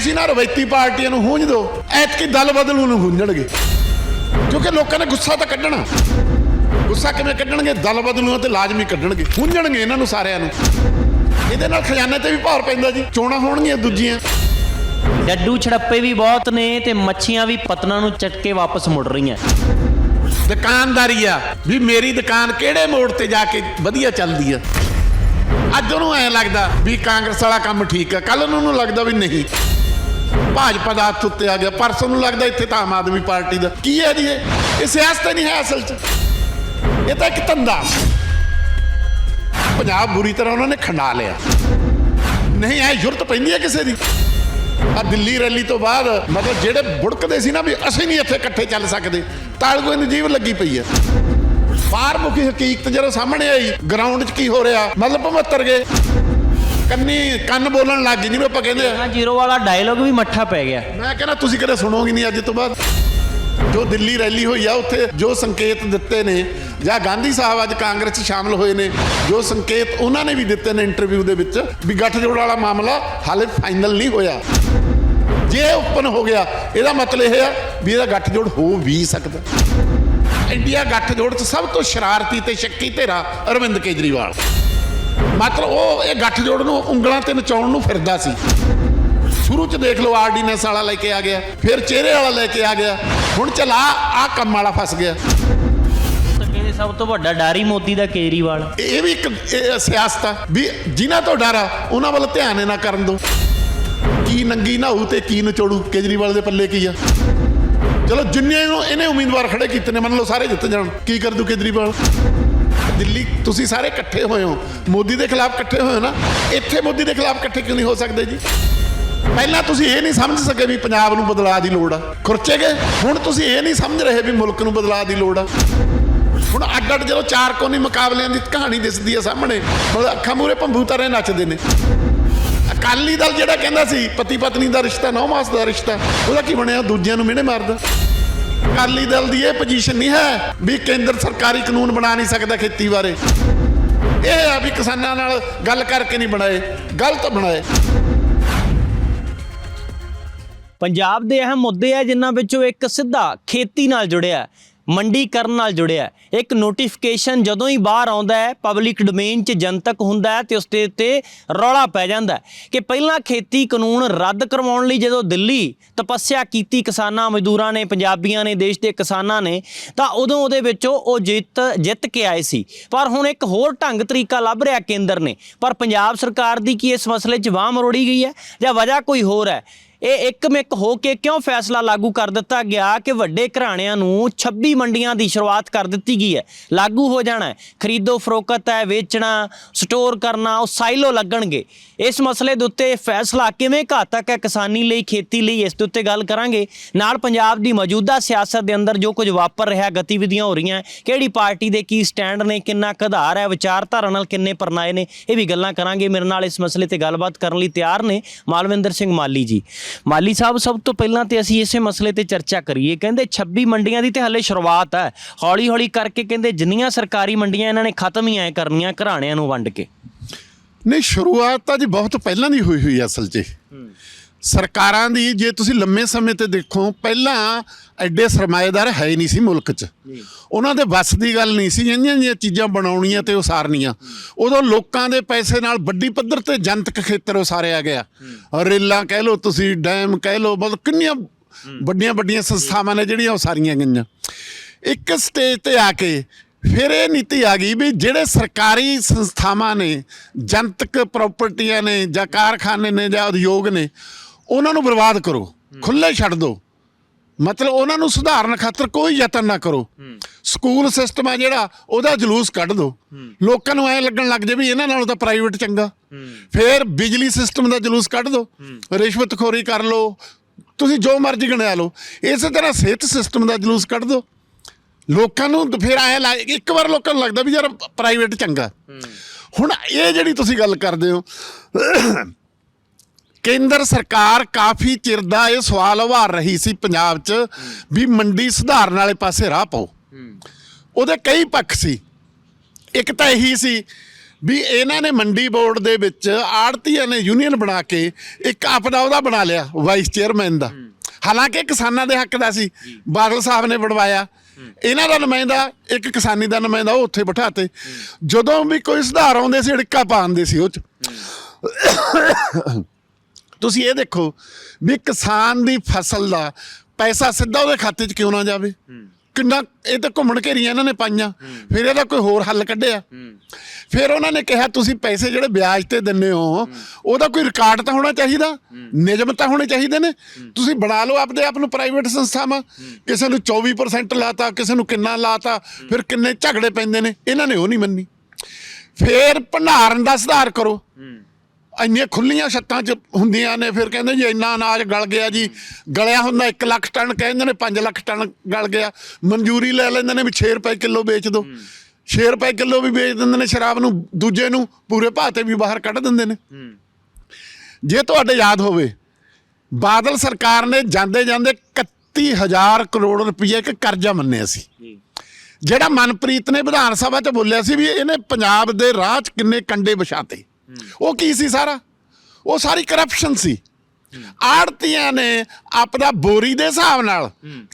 ਸੀ ਨਾ ਰਵੈਤੀ ਪਾਰਟੀਆਂ ਨੂੰ ਹੂੰਝ ਦੋ। ਐਤਕੀ ਦਲ ਬਦਲੂ ਨੂੰ ਹੂੰਝਣਗੇ। ਕਿਉਂਕਿ ਲੋਕਾਂ ਨੇ ਗੁੱਸਾ ਤਾਂ ਕੱਢਣਾ। ਗੁੱਸਾ ਕਿਵੇਂ ਕੱਢਣਗੇ? ਦਲ ਬਦਲੂ ਤੇ ਲਾਜ਼ਮੀ ਕੱਢਣਗੇ। ਹੂੰਝਣਗੇ ਇਹਨਾਂ ਨੂੰ ਸਾਰਿਆਂ ਨੂੰ। ਇਹਦੇ ਨਾਲ ਖਜ਼ਾਨੇ ਤੇ ਵੀ ਭਾਰ ਪੈਂਦਾ ਜੀ। ਚੋਣਾਂ ਹੋਣਗੀਆਂ ਦੂਜੀਆਂ। ਡੱਡੂ ਛੜੱਪੇ ਵੀ ਬਹੁਤ ਨੇ ਤੇ ਮੱਛੀਆਂ ਵੀ ਪਤਨਾਂ ਨੂੰ ਚੱਕ ਕੇ ਵਾਪਸ ਮੁੜ ਰਹੀਆਂ। ਦੁਕਾਨਦਾਰੀ ਆ ਵੀ ਮੇਰੀ ਦੁਕਾਨ ਕਿਹੜੇ ਮੋੜ ਤੇ ਜਾ ਕੇ ਵਧੀਆ ਚੱਲਦੀ ਆ? ਅੱਜ ਉਹਨੂੰ ਐ ਲੱਗਦਾ ਵੀ ਕਾਂਗਰਸ ਵਾਲਾ ਕੰਮ ਠੀਕ ਆ। ਕੱਲ ਨੂੰ ਉਹਨੂੰ ਲੱਗਦਾ ਵੀ ਨਹੀਂ। ਭਾਜਪਾ ਦਾ ਹੱਥ ਉੱਤੇ ਆ ਗਿਆ, ਪਰਸੋਂ ਨੂੰ ਲੱਗਦਾ ਇੱਥੇ ਤਾਂ ਆਮ ਆਦਮੀ ਪਾਰਟੀ ਦਾ। ਕੀ ਹੈ ਜੀ ਇਹ? ਇਹ ਸਿਆਸਤ ਨਹੀਂ ਹੈ ਅਸਲ 'ਚ। ਇਹ ਤਾਂ ਇੱਕ ਧੰਦਾ। ਪੰਜਾਬ ਬੁਰੀ ਤਰ੍ਹਾਂ ਉਹਨਾਂ ਨੇ ਖੰਡਾ ਲਿਆ। ਨਹੀਂ, ਐ ਜ਼ਰੂਰਤ ਪੈਂਦੀ ਹੈ ਕਿਸੇ ਦੀ। ਆ ਦਿੱਲੀ ਰੈਲੀ ਤੋਂ ਬਾਅਦ, ਮਤਲਬ ਜਿਹੜੇ ਬੁੜਕਦੇ ਸੀ ਨਾ ਵੀ ਅਸੀਂ ਨਹੀਂ ਇੱਥੇ ਇਕੱਠੇ ਚੱਲ ਸਕਦੇ ਤਾਲਗੋਏ ਨੂੰ ਜੀਵ ਲੱਗੀ ਪਈ ਹੈ। ਬਾਹਰ ਮੁਖੀ ਹਕੀਕਤ ਜਦੋਂ ਸਾਹਮਣੇ ਆਈ ਗਰਾਊਂਡ 'ਚ ਕੀ ਹੋ ਰਿਹਾ? ਮਤਲਬ 75 ਗਏ। ਕੰਨੀ ਕੰਨ ਬੋਲਣ ਲੱਗ ਗਏ ਜਿਵੇਂ ਆਪਾਂ ਕਹਿੰਦੇ ਆ। ਹਾਂ ਜੀਰੋ ਵਾਲਾ ਡਾਇਲੋਗ ਵੀ ਮੱਠਾ ਪੈ ਗਿਆ। ਮੈਂ ਕਹਿੰਦਾ ਤੁਸੀਂ ਕਦੇ ਸੁਣੋਗੇ ਨਹੀਂ ਅੱਜ ਤੋਂ ਬਾਅਦ। ਜੋ ਦਿੱਲੀ ਰੈਲੀ ਹੋਈ ਆ ਉੱਥੇ ਜੋ ਸੰਕੇਤ ਦਿੱਤੇ ਨੇ ਜਾਂ ਗਾਂਧੀ ਸਾਹਿਬ ਅੱਜ ਕਾਂਗਰਸ 'ਚ ਸ਼ਾਮਲ ਹੋਏ ਨੇ ਜੋ ਸੰਕੇਤ ਉਹਨਾਂ ਨੇ ਵੀ ਦਿੱਤੇ ਨੇ ਇੰਟਰਵਿਊ ਦੇ ਵਿੱਚ ਵੀ ਗੱਠਜੋੜ ਵਾਲਾ ਮਾਮਲਾ ਹਾਲੇ ਫਾਈਨਲ ਨਹੀਂ ਹੋਇਆ। ਜੇ ਓਪਨ ਹੋ ਗਿਆ ਇਹਦਾ ਮਤਲਬ ਇਹ ਆ ਵੀ ਇਹਦਾ ਗੱਠਜੋੜ ਹੋ ਵੀ ਸਕਦਾ। ਇੰਡੀਆ ਗੱਠਜੋੜ 'ਚ ਸਭ ਤੋਂ ਸ਼ਰਾਰਤੀ ਤੇ ਸ਼ੱਕੀ ਧਿਰਾ ਅਰਵਿੰਦ ਕੇਜਰੀਵਾਲ। ਮਤਲਬ ਉਹ ਇਹ ਗੱਠਜੋੜ ਨੂੰ ਉਂਗਲਾਂ ਤੇ ਨਚਾਉਣ ਨੂੰ ਫਿਰਦਾ ਸੀ। ਸ਼ੁਰੂ ਚ ਦੇਖ ਲਓ ਆਰਡੀਨੈਂਸ ਵਾਲਾ ਲੈ ਕੇ ਆ ਗਿਆ ਫਿਰ ਚਿਹਰੇ ਵਾਲਾ ਲੈ ਕੇ ਆ ਗਿਆ। ਹੁਣ ਚਲਾ ਆ ਕੰਮ ਵਾਲਾ ਫਸ ਗਿਆ। ਕਹਿੰਦੇ ਸਭ ਤੋਂ ਵੱਡਾ ਡਰ ਮੋਦੀ ਦਾ ਕੇਜਰੀਵਾਲ। ਇਹ ਵੀ ਇੱਕ ਸਿਆਸਤ ਆ ਵੀ ਜਿਨ੍ਹਾਂ ਤੋਂ ਡਰ ਆ ਉਹਨਾਂ ਵੱਲ ਧਿਆਨ ਨਾ ਕਰਨ ਦੋ। ਕੀ ਨੰਗੀ ਨਹਾਊ ਤੇ ਕੀ ਨਚੋੜੂ ਕੇਜਰੀਵਾਲ ਦੇ ਪੱਲੇ ਕੀ ਆ? ਚਲੋ ਜਿੰਨੇ ਨੂੰ ਇਹਨੇ ਉਮੀਦਵਾਰ ਖੜੇ ਕੀਤੇ ਨੇ ਮੰਨ ਲਓ ਸਾਰੇ ਜਿੱਤ ਜਾਣ। ਕੀ ਕਰ ਦੂ ਕੇਜਰੀਵਾਲ? ਦਿੱਲੀ, ਤੁਸੀਂ ਸਾਰੇ ਇਕੱਠੇ ਹੋਏ ਹੋ। ਮੋਦੀ ਦੇ ਖਿਲਾਫ ਇਕੱਠੇ ਹੋਏ ਹੋ ਨਾ। ਇੱਥੇ ਮੋਦੀ ਦੇ ਖਿਲਾਫ ਇਕੱਠੇ ਕਿਉਂ ਨਹੀਂ ਹੋ ਸਕਦੇ ਜੀ? ਪਹਿਲਾਂ ਤੁਸੀਂ ਇਹ ਨਹੀਂ ਸਮਝ ਸਕੇ ਵੀ ਪੰਜਾਬ ਨੂੰ ਬਦਲਾਅ ਦੀ ਲੋੜ ਆ। ਖੁਰਚੇ ਗਏ। ਹੁਣ ਤੁਸੀਂ ਇਹ ਨਹੀਂ ਸਮਝ ਰਹੇ ਵੀ ਮੁਲਕ ਨੂੰ ਬਦਲਾਅ ਦੀ ਲੋੜ ਆ। ਹੁਣ ਅੱਡ ਅੱਡ ਜਦੋਂ ਚਾਰ ਕੋਨੀ ਮੁਕਾਬਲਿਆਂ ਦੀ ਕਹਾਣੀ ਦਿਸਦੀ ਹੈ ਸਾਹਮਣੇ, ਹੁਣ ਅੱਖਾਂ ਮੂਰੇ ਭੰਬੂ ਤਾਰੇ ਨੱਚਦੇ ਨੇ। ਅਕਾਲੀ ਦਲ ਜਿਹੜਾ ਕਹਿੰਦਾ ਸੀ ਪਤੀ ਪਤਨੀ ਦਾ ਰਿਸ਼ਤਾ ਨੌ ਮਾਸ ਦਾ ਰਿਸ਼ਤਾ, ਉਹਦਾ ਕੀ ਬਣਿਆ? ਦੂਜਿਆਂ ਨੂੰ ਮਿਹਣੇ ਮਾਰਦਾ। ਅਕਾਲੀ ਦਲ ਦੀ ਇਹ ਪੋਜੀਸ਼ਨ ਨਹੀਂ ਹੈ ਵੀ ਕੇਂਦਰ ਸਰਕਾਰੀ ਕਾਨੂੰਨ ਬਣਾ ਨਹੀਂ ਸਕਦਾ ਖੇਤੀ ਬਾਰੇ। ਇਹ ਆ ਵੀ ਕਿਸਾਨਾਂ ਨਾਲ ਗੱਲ ਕਰਕੇ ਨਹੀਂ ਬਣਾਏ, ਗਲਤ ਬਣਾਏ। ਪੰਜਾਬ ਦੇ ਅਹਿਮ ਮੁੱਦੇ ਆ ਜਿਨ੍ਹਾਂ ਵਿੱਚੋਂ ਇੱਕ ਸਿੱਧਾ ਖੇਤੀ ਨਾਲ ਜੁੜਿਆ। ਮੰਡੀਕਰਨ ਨਾਲ ਜੁੜਿਆ ਹੈ। ਇੱਕ ਨੋਟੀਫਿਕੇਸ਼ਨ ਜਦੋਂ ਹੀ ਬਾਹਰ ਆਉਂਦਾ ਹੈ ਪਬਲਿਕ ਡੋਮੇਨ 'ਚ ਜਨਤਕ ਹੁੰਦਾ ਹੈ ਤੇ ਉਸ ਦੇ ਉੱਤੇ ਰੌਲਾ ਪੈ ਜਾਂਦਾ ਹੈ ਕਿ ਪਹਿਲਾਂ ਖੇਤੀ ਕਾਨੂੰਨ ਰੱਦ ਕਰਵਾਉਣ ਲਈ ਜਦੋਂ ਦਿੱਲੀ ਤਪੱਸਿਆ ਕੀਤੀ ਕਿਸਾਨਾਂ, ਮਜ਼ਦੂਰਾਂ ਨੇ, ਪੰਜਾਬੀਆਂ ਨੇ, ਦੇਸ਼ ਦੇ ਕਿਸਾਨਾਂ ਨੇ, ਤਾਂ ਉਦੋਂ ਉਹਦੇ ਵਿੱਚੋਂ ਉਹ ਜਿੱਤ ਜਿੱਤ ਕੇ ਆਏ ਸੀ। ਪਰ ਹੁਣ ਇੱਕ ਹੋਰ ਢੰਗ ਤਰੀਕਾ ਲੱਭ ਰਿਹਾ ਕੇਂਦਰ ਨੇ। ਪਰ ਪੰਜਾਬ ਸਰਕਾਰ ਦੀ ਕੀ ਇਸ ਮਸਲੇ 'ਚ ਵਾਹ ਮਰੋੜੀ ਗਈ ਹੈ ਜਾਂ ਵਜ੍ਹਾ ਕੋਈ ਹੋਰ ਹੈ? ਇਹ ਇੱਕਮਿਕ ਹੋ ਕੇ ਕਿਉਂ ਫੈਸਲਾ ਲਾਗੂ ਕਰ ਦਿੱਤਾ ਗਿਆ ਕਿ ਵੱਡੇ ਘਰਾਣਿਆਂ ਨੂੰ 26 ਮੰਡੀਆਂ ਦੀ ਸ਼ੁਰੂਆਤ ਕਰ ਦਿੱਤੀ ਗਈ ਹੈ? ਲਾਗੂ ਹੋ ਜਾਣਾ ਹੈ। ਖਰੀਦੋ, ਫਰੋਖਤ ਹੈ, ਵੇਚਣਾ, ਸਟੋਰ ਕਰਨਾ, ਉਹ ਸਾਈਲੋ ਲੱਗਣਗੇ। ਇਸ ਮਸਲੇ ਦੇ ਉੱਤੇ ਫੈਸਲਾ ਕਿਵੇਂ ਘਾਤਕ ਹੈ ਕਿਸਾਨੀ ਲਈ, ਖੇਤੀ ਲਈ, ਇਸ ਦੇ ਉੱਤੇ ਗੱਲ ਕਰਾਂਗੇ। ਨਾਲ ਪੰਜਾਬ ਦੀ ਮੌਜੂਦਾ ਸਿਆਸਤ ਦੇ ਅੰਦਰ ਜੋ ਕੁਝ ਵਾਪਰ ਰਿਹਾ, ਗਤੀਵਿਧੀਆਂ ਹੋ ਰਹੀਆਂ, ਕਿਹੜੀ ਪਾਰਟੀ ਦੇ ਕੀ ਸਟੈਂਡ ਨੇ, ਕਿੰਨਾ ਕਧਾਰ ਹੈ, ਵਿਚਾਰਧਾਰਾ ਨਾਲ ਕਿੰਨੇ ਪਰਨਾਏ ਨੇ, ਇਹ ਵੀ ਗੱਲਾਂ ਕਰਾਂਗੇ। ਮੇਰੇ ਨਾਲ ਇਸ ਮਸਲੇ ਤੇ ਗੱਲਬਾਤ ਕਰਨ ਲਈ ਤਿਆਰ ਨੇ ਮਾਲਵਿੰਦਰ ਸਿੰਘ ਮਾਲੀ ਜੀ। ਮਾਲੀ ਸਾਹਿਬ ਸਭ ਤੋਂ ਪਹਿਲਾਂ ਤੇ ਅਸੀਂ ਇਸੇ ਮਸਲੇ ਤੇ ਚਰਚਾ ਕਰੀਏ। ਕਹਿੰਦੇ 26 ਮੰਡੀਆਂ ਦੀ ਤੇ ਹਲੇ ਸ਼ੁਰੂਆਤ ਹੈ। ਹੌਲੀ ਹੌਲੀ ਕਰਕੇ ਕਹਿੰਦੇ ਜਿੰਨੀਆਂ ਸਰਕਾਰੀ ਮੰਡੀਆਂ ਇਹਨਾਂ ਨੇ ਖਤਮ ਹੀ ਐ ਕਰਨੀਆਂ ਘਰਾਣਿਆਂ ਨੂੰ ਵੰਡ ਕੇ। ਨਹੀਂ ਸ਼ੁਰੂਆਤ ਤਾਂ ਜੀ ਬਹੁਤ ਪਹਿਲਾਂ ਦੀ ਹੋਈ ਹੋਈ ਅਸਲ 'ਚ। ਸਰਕਾਰਾਂ ਦੀ ਜੇ ਤੁਸੀਂ ਲੰਮੇ ਸਮੇਂ ਤੇ ਦੇਖੋ, ਪਹਿਲਾਂ ਐਡੇ ਸਰਮਾਏਦਾਰ ਹੈ ਨਹੀਂ ਸੀ ਮੁਲਕ 'ਚ। ਉਹਨਾਂ ਦੇ ਵੱਸ ਦੀ ਗੱਲ ਨਹੀਂ ਸੀ ਜਿਹੜੀਆਂ ਜਿਹੜੀਆਂ ਚੀਜ਼ਾਂ ਬਣਾਉਣੀਆਂ ਤੇ ਉਸਾਰਨੀਆਂ ਉਦੋਂ ਲੋਕਾਂ ਦੇ ਪੈਸੇ ਨਾਲ ਵੱਡੀ ਪੱਧਰ ਤੇ ਜਨਤਕ ਖੇਤਰ ਉਸਾਰਿਆ ਗਿਆ। ਰੇਲਾਂ ਕਹਿ ਲਓ ਤੁਸੀਂ, ਡੈਮ ਕਹਿ ਲਓ, ਮਤਲਬ ਕਿੰਨੀਆਂ ਵੱਡੀਆਂ ਵੱਡੀਆਂ ਸੰਸਥਾਵਾਂ ਨੇ ਜਿਹੜੀਆਂ ਉਸਾਰੀਆਂ ਗਈਆਂ। ਇੱਕ ਸਟੇਜ ਤੇ ਆ ਕੇ ਫਿਰ ਇਹ ਨੀਤੀ ਆ ਗਈ ਵੀ ਜਿਹੜੇ ਸਰਕਾਰੀ ਸੰਸਥਾਵਾਂ ਨੇ, ਜਨਤਕ ਪ੍ਰਾਪਰਟੀਆਂ ਨੇ ਜਾਂ ਕਾਰਖਾਨੇ ਨੇ ਜਾਂ ਉਦਯੋਗ ਨੇ ਉਹਨਾਂ ਨੂੰ ਬਰਬਾਦ ਕਰੋ। ਖੁੱਲੇ ਛੱਡ ਦਿਓ ਮਤਲਬ ਉਹਨਾਂ ਨੂੰ ਸੁਧਾਰਨ ਖਾਤਰ ਕੋਈ ਯਤਨ ਨਾ ਕਰੋ। ਸਕੂਲ ਸਿਸਟਮ ਆ ਜਿਹੜਾ ਉਹਦਾ ਜਲੂਸ ਕੱਢ ਦਿਓ ਲੋਕਾਂ ਨੂੰ ਐ ਲੱਗਣ ਲੱਗ ਜੇ ਵੀ ਇਹਨਾਂ ਨਾਲੋਂ ਤਾਂ ਪ੍ਰਾਈਵੇਟ ਚੰਗਾ। ਫਿਰ ਬਿਜਲੀ ਸਿਸਟਮ ਦਾ ਜਲੂਸ ਕੱਢ ਦਿਓ ਰਿਸ਼ਵਤਖੋਰੀ ਕਰ ਲਓ। ਤੁਸੀਂ ਜੋ ਮਰਜ਼ੀ ਗਣਿਆ ਲਓ। ਇਸੇ ਤਰ੍ਹਾਂ ਸਿਹਤ ਸਿਸਟਮ ਦਾ ਜਲੂਸ ਕੱਢ ਦਿਓ ਲੋਕਾਂ ਨੂੰ ਫਿਰ ਐ ਲੱਗ ਇੱਕ ਵਾਰ ਲੋਕਾਂ ਨੂੰ ਲੱਗਦਾ ਵੀ ਯਾਰ ਪ੍ਰਾਈਵੇਟ ਚੰਗਾ। ਹੁਣ ਇਹ ਜਿਹੜੀ ਤੁਸੀਂ ਗੱਲ ਕਰਦੇ ਹੋ ਕੇਂਦਰ ਸਰਕਾਰ ਕਾਫੀ ਚਿਰ ਦਾ ਇਹ ਸਵਾਲ ਉਭਾਰ ਰਹੀ ਸੀ ਪੰਜਾਬ 'ਚ ਵੀ ਮੰਡੀ ਸੁਧਾਰਨ ਵਾਲੇ ਪਾਸੇ ਰਾਹ ਪਾਓ। ਉਹਦੇ ਕਈ ਪੱਖ ਸੀ। ਇੱਕ ਤਾਂ ਇਹੀ ਸੀ ਵੀ ਇਹਨਾਂ ਨੇ ਮੰਡੀ ਬੋਰਡ ਦੇ ਵਿੱਚ ਆੜਤੀਆਂ ਨੇ ਯੂਨੀਅਨ ਬਣਾ ਕੇ ਇੱਕ ਆਪਣਾ ਉਹਦਾ ਬਣਾ ਲਿਆ ਵਾਈਸ ਚੇਅਰਮੈਨ ਦਾ। ਹਾਲਾਂਕਿ ਕਿਸਾਨਾਂ ਦੇ ਹੱਕ ਦਾ ਸੀ। ਬਾਦਲ ਸਾਹਿਬ ਨੇ ਬਣਵਾਇਆ ਇਹਨਾਂ ਦਾ ਨੁਮਾਇੰਦਾ, ਇੱਕ ਕਿਸਾਨੀ ਦਾ ਨੁਮਾਇੰਦਾ ਉਹ ਉੱਥੇ ਬਿਠਾਤੇ। ਜਦੋਂ ਵੀ ਕੋਈ ਸੁਧਾਰ ਆਉਂਦੇ ਸੀ ਢਿੱਕਾ ਪਾਉਂਦੇ ਸੀ ਉਹ ਚ। ਤੁਸੀਂ ਇਹ ਦੇਖੋ ਵੀ ਕਿਸਾਨ ਦੀ ਫਸਲ ਦਾ ਪੈਸਾ ਸਿੱਧਾ ਉਹਦੇ ਖਾਤੇ 'ਚ ਕਿਉਂ ਨਾ ਜਾਵੇ? ਕਿੰਨਾ ਇਹ ਤਾਂ ਘੁੰਮਣ ਘੇਰੀਆਂ ਇਹਨਾਂ ਨੇ ਪਾਈਆਂ। ਫਿਰ ਇਹਦਾ ਕੋਈ ਹੋਰ ਹੱਲ ਕੱਢਿਆ। ਫਿਰ ਉਹਨਾਂ ਨੇ ਕਿਹਾ ਤੁਸੀਂ ਪੈਸੇ ਜਿਹੜੇ ਵਿਆਜ ਤੇ ਦਿੰਨੇ ਹੋ ਉਹਦਾ ਕੋਈ ਰਿਕਾਰਡ ਤਾਂ ਹੋਣਾ ਚਾਹੀਦਾ? ਨਿਯਮ ਤਾਂ ਹੋਣੇ ਚਾਹੀਦੇ ਨੇ? ਤੁਸੀਂ ਬਣਾ ਲਓ ਆਪਦੇ ਆਪ ਨੂੰ ਪ੍ਰਾਈਵੇਟ ਸੰਸਥਾਵਾਂ। ਕਿਸੇ ਨੂੰ 24% ਲਾਤਾ ਕਿਸੇ ਨੂੰ ਕਿੰਨਾ ਲਾਤਾ ਫਿਰ ਕਿੰਨੇ ਝਗੜੇ ਪੈਂਦੇ ਨੇ? ਇਹਨਾਂ ਨੇ ਉਹ ਨਹੀਂ ਮੰਨੀ। ਫਿਰ ਭੰਡਾਰਨ ਦਾ ਸੁਧਾਰ ਕਰੋ। ਇੰਨੀਆਂ ਖੁੱਲੀਆਂ ਛੱਤਾਂ 'ਚ ਹੁੰਦੀਆਂ ਨੇ ਫਿਰ ਕਹਿੰਦੇ ਜੀ ਇੰਨਾ ਅਨਾਜ ਗਲ ਗਿਆ ਜੀ। ਗਲਿਆ ਹੁੰਦਾ 1 ਲੱਖ ਟਨ ਕਹਿੰਦੇ ਨੇ 5 ਲੱਖ ਟਨ ਗਲ ਗਿਆ। ਮਨਜ਼ੂਰੀ ਲੈ ਲੈਂਦੇ ਨੇ ਵੀ 6 ਰੁਪਏ ਕਿਲੋ ਵੇਚ ਦਿਓ 6 ਰੁਪਏ ਕਿਲੋ ਵੀ ਵੇਚ ਦਿੰਦੇ ਨੇ ਸ਼ਰਾਬ ਨੂੰ ਦੂਜੇ ਨੂੰ ਪੂਰੇ ਭਾਅ ਤੇ ਵੀ ਬਾਹਰ ਕੱਢ ਦਿੰਦੇ ਨੇ। ਜੇ ਤੁਹਾਡੇ ਯਾਦ ਹੋਵੇ ਬਾਦਲ ਸਰਕਾਰ ਨੇ ਜਾਂਦੇ ਜਾਂਦੇ 31000 ਕਰੋੜ ਰੁਪਏ ਇੱਕ ਕਰਜ਼ਾ ਮੰਨਿਆ ਸੀ। ਜਿਹੜਾ ਮਨਪ੍ਰੀਤ ਨੇ ਵਿਧਾਨ ਸਭਾ 'ਚ ਬੋਲਿਆ ਸੀ ਵੀ ਇਹਨੇ ਪੰਜਾਬ ਦੇ ਰਾਹ 'ਚ ਕਿੰਨੇ ਕੰਡੇ ਵਿਛਾਤੇ। ਉਹ ਕੀ ਸੀ ਸਾਰਾ? ਉਹ ਸਾਰੀ ਕਰਪਸ਼ਨ ਸੀ। ਆੜਤੀਆਂ ਨੇ ਆਪਦਾ ਬੋਰੀ ਦੇ ਹਿਸਾਬ ਨਾਲ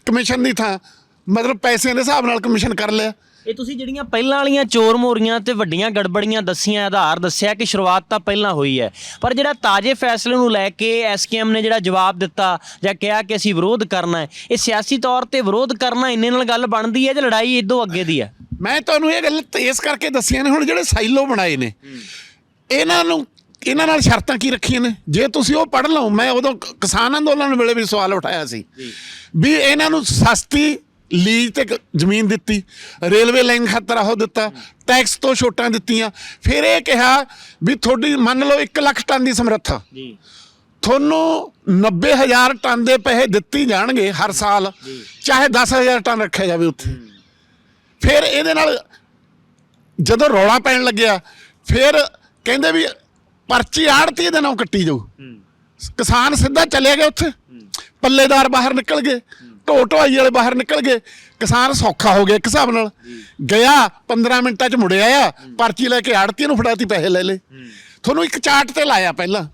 ਕਮਿਸ਼ਨ ਦੀ ਥਾਂ ਮਤਲਬ ਪੈਸਿਆਂ ਦੇ ਹਿਸਾਬ ਨਾਲ ਕਮਿਸ਼ਨ ਕਰ ਲਿਆ। ਇਹ ਤੁਸੀਂ ਜਿਹੜੀਆਂ ਪਹਿਲਾਂ ਵਾਲੀਆਂ ਚੋਰ ਮੋਰੀਆਂ ਤੇ ਵੱਡੀਆਂ ਗੜਬੜੀਆਂ ਦੱਸੀਆਂ ਆਧਾਰ ਦੱਸਿਆ ਕਿ ਸ਼ੁਰੂਆਤ ਤਾਂ ਪਹਿਲਾਂ ਹੋਈ ਹੈ। ਪਰ ਜਿਹੜਾ ਤਾਜ਼ੇ ਫੈਸਲੇ ਨੂੰ ਲੈ ਕੇ ਐਸਕੇਐਮ ਨੇ ਜਿਹੜਾ ਜਵਾਬ ਦਿੱਤਾ ਜਾਂ ਕਿਹਾ ਕਿ ਅਸੀਂ ਵਿਰੋਧ ਕਰਨਾ ਹੈ ਇਹ ਸਿਆਸੀ ਤੌਰ ਤੇ ਵਿਰੋਧ ਕਰਨਾ ਇੰਨੇ ਨਾਲ ਗੱਲ ਬਣਦੀ ਹੈ ਜਾਂ ਲੜਾਈ ਇਦੋਂ ਅੱਗੇ ਦੀ ਹੈ? ਮੈਂ ਤੁਹਾਨੂੰ ਇਹ ਗੱਲ ਇਸ ਕਰਕੇ ਦੱਸੀਆਂ ਨੇ ਹੁਣ ਜਿਹੜੇ ਸਾਈਲੋ ਬਣਾਏ ਨੇ। ਇਹਨਾਂ ਨੂੰ ਇਹਨਾਂ ਨਾਲ ਸ਼ਰਤਾਂ ਕੀ ਰੱਖੀਆਂ ਨੇ? ਜੇ ਤੁਸੀਂ ਉਹ ਪੜ੍ਹ ਲਓ ਮੈਂ ਉਦੋਂ ਕਿਸਾਨ ਅੰਦੋਲਨ ਵੇਲੇ ਵੀ ਸਵਾਲ ਉਠਾਇਆ ਸੀ ਵੀ ਇਹਨਾਂ ਨੂੰ ਸਸਤੀ ਲੀਜ਼ ਤੇ ਜ਼ਮੀਨ ਦਿੱਤੀ ਰੇਲਵੇ ਲਾਈਨ ਖਾਤਰ ਉਹ ਦਿੱਤਾ ਟੈਕਸ ਤੋਂ ਛੋਟਾਂ ਦਿੱਤੀਆਂ। ਫਿਰ ਇਹ ਕਿਹਾ ਵੀ ਤੁਹਾਡੀ ਮੰਨ ਲਓ 1 ਲੱਖ ਟਨ ਦੀ ਸਮਰੱਥਾ। ਜੀ। ਤੁਹਾਨੂੰ 90000 ਟਨ ਦੇ ਪੈਸੇ ਦਿੱਤੀ ਜਾਣਗੇ ਹਰ ਸਾਲ ਚਾਹੇ 10000 ਟਨ ਰੱਖਿਆ ਜਾਵੇ ਉੱਥੇ। ਫਿਰ ਇਹਦੇ ਨਾਲ ਜਦੋਂ ਰੌਲਾ ਪੈਣ ਲੱਗਿਆ ਫਿਰ ਕਹਿੰਦੇ ਵੀ ਪਰਚੀ ਆੜਤੀ ਦੇ ਨਾਲ ਕੱਟੀ ਜਾਊ। ਕਿਸਾਨ ਸਿੱਧਾ ਚਲੇ ਗਏ ਉੱਥੇ। ਪੱਲੇਦਾਰ ਬਾਹਰ ਨਿਕਲ ਗਏ। ਢੋ ਢੋਆਈ ਵਾਲੇ ਬਾਹਰ ਨਿਕਲ ਗਏ। ਕਿਸਾਨ ਸੌਖਾ ਹੋ ਗਿਆ ਇੱਕ ਹਿਸਾਬ ਨਾਲ। ਗਿਆ 15 ਮਿੰਟਾਂ 'ਚ ਮੁੜਿਆ ਆ। ਪਰਚੀ ਲੈ ਕੇ ਆੜਤੀ ਨੂੰ ਫੜਾਤੀ ਪੈਸੇ ਲੈ ਲੇ ਤੁਹਾਨੂੰ ਇੱਕ ਚਾਰਟ ਤੇ ਲਾਇਆ ਪਹਿਲਾਂ।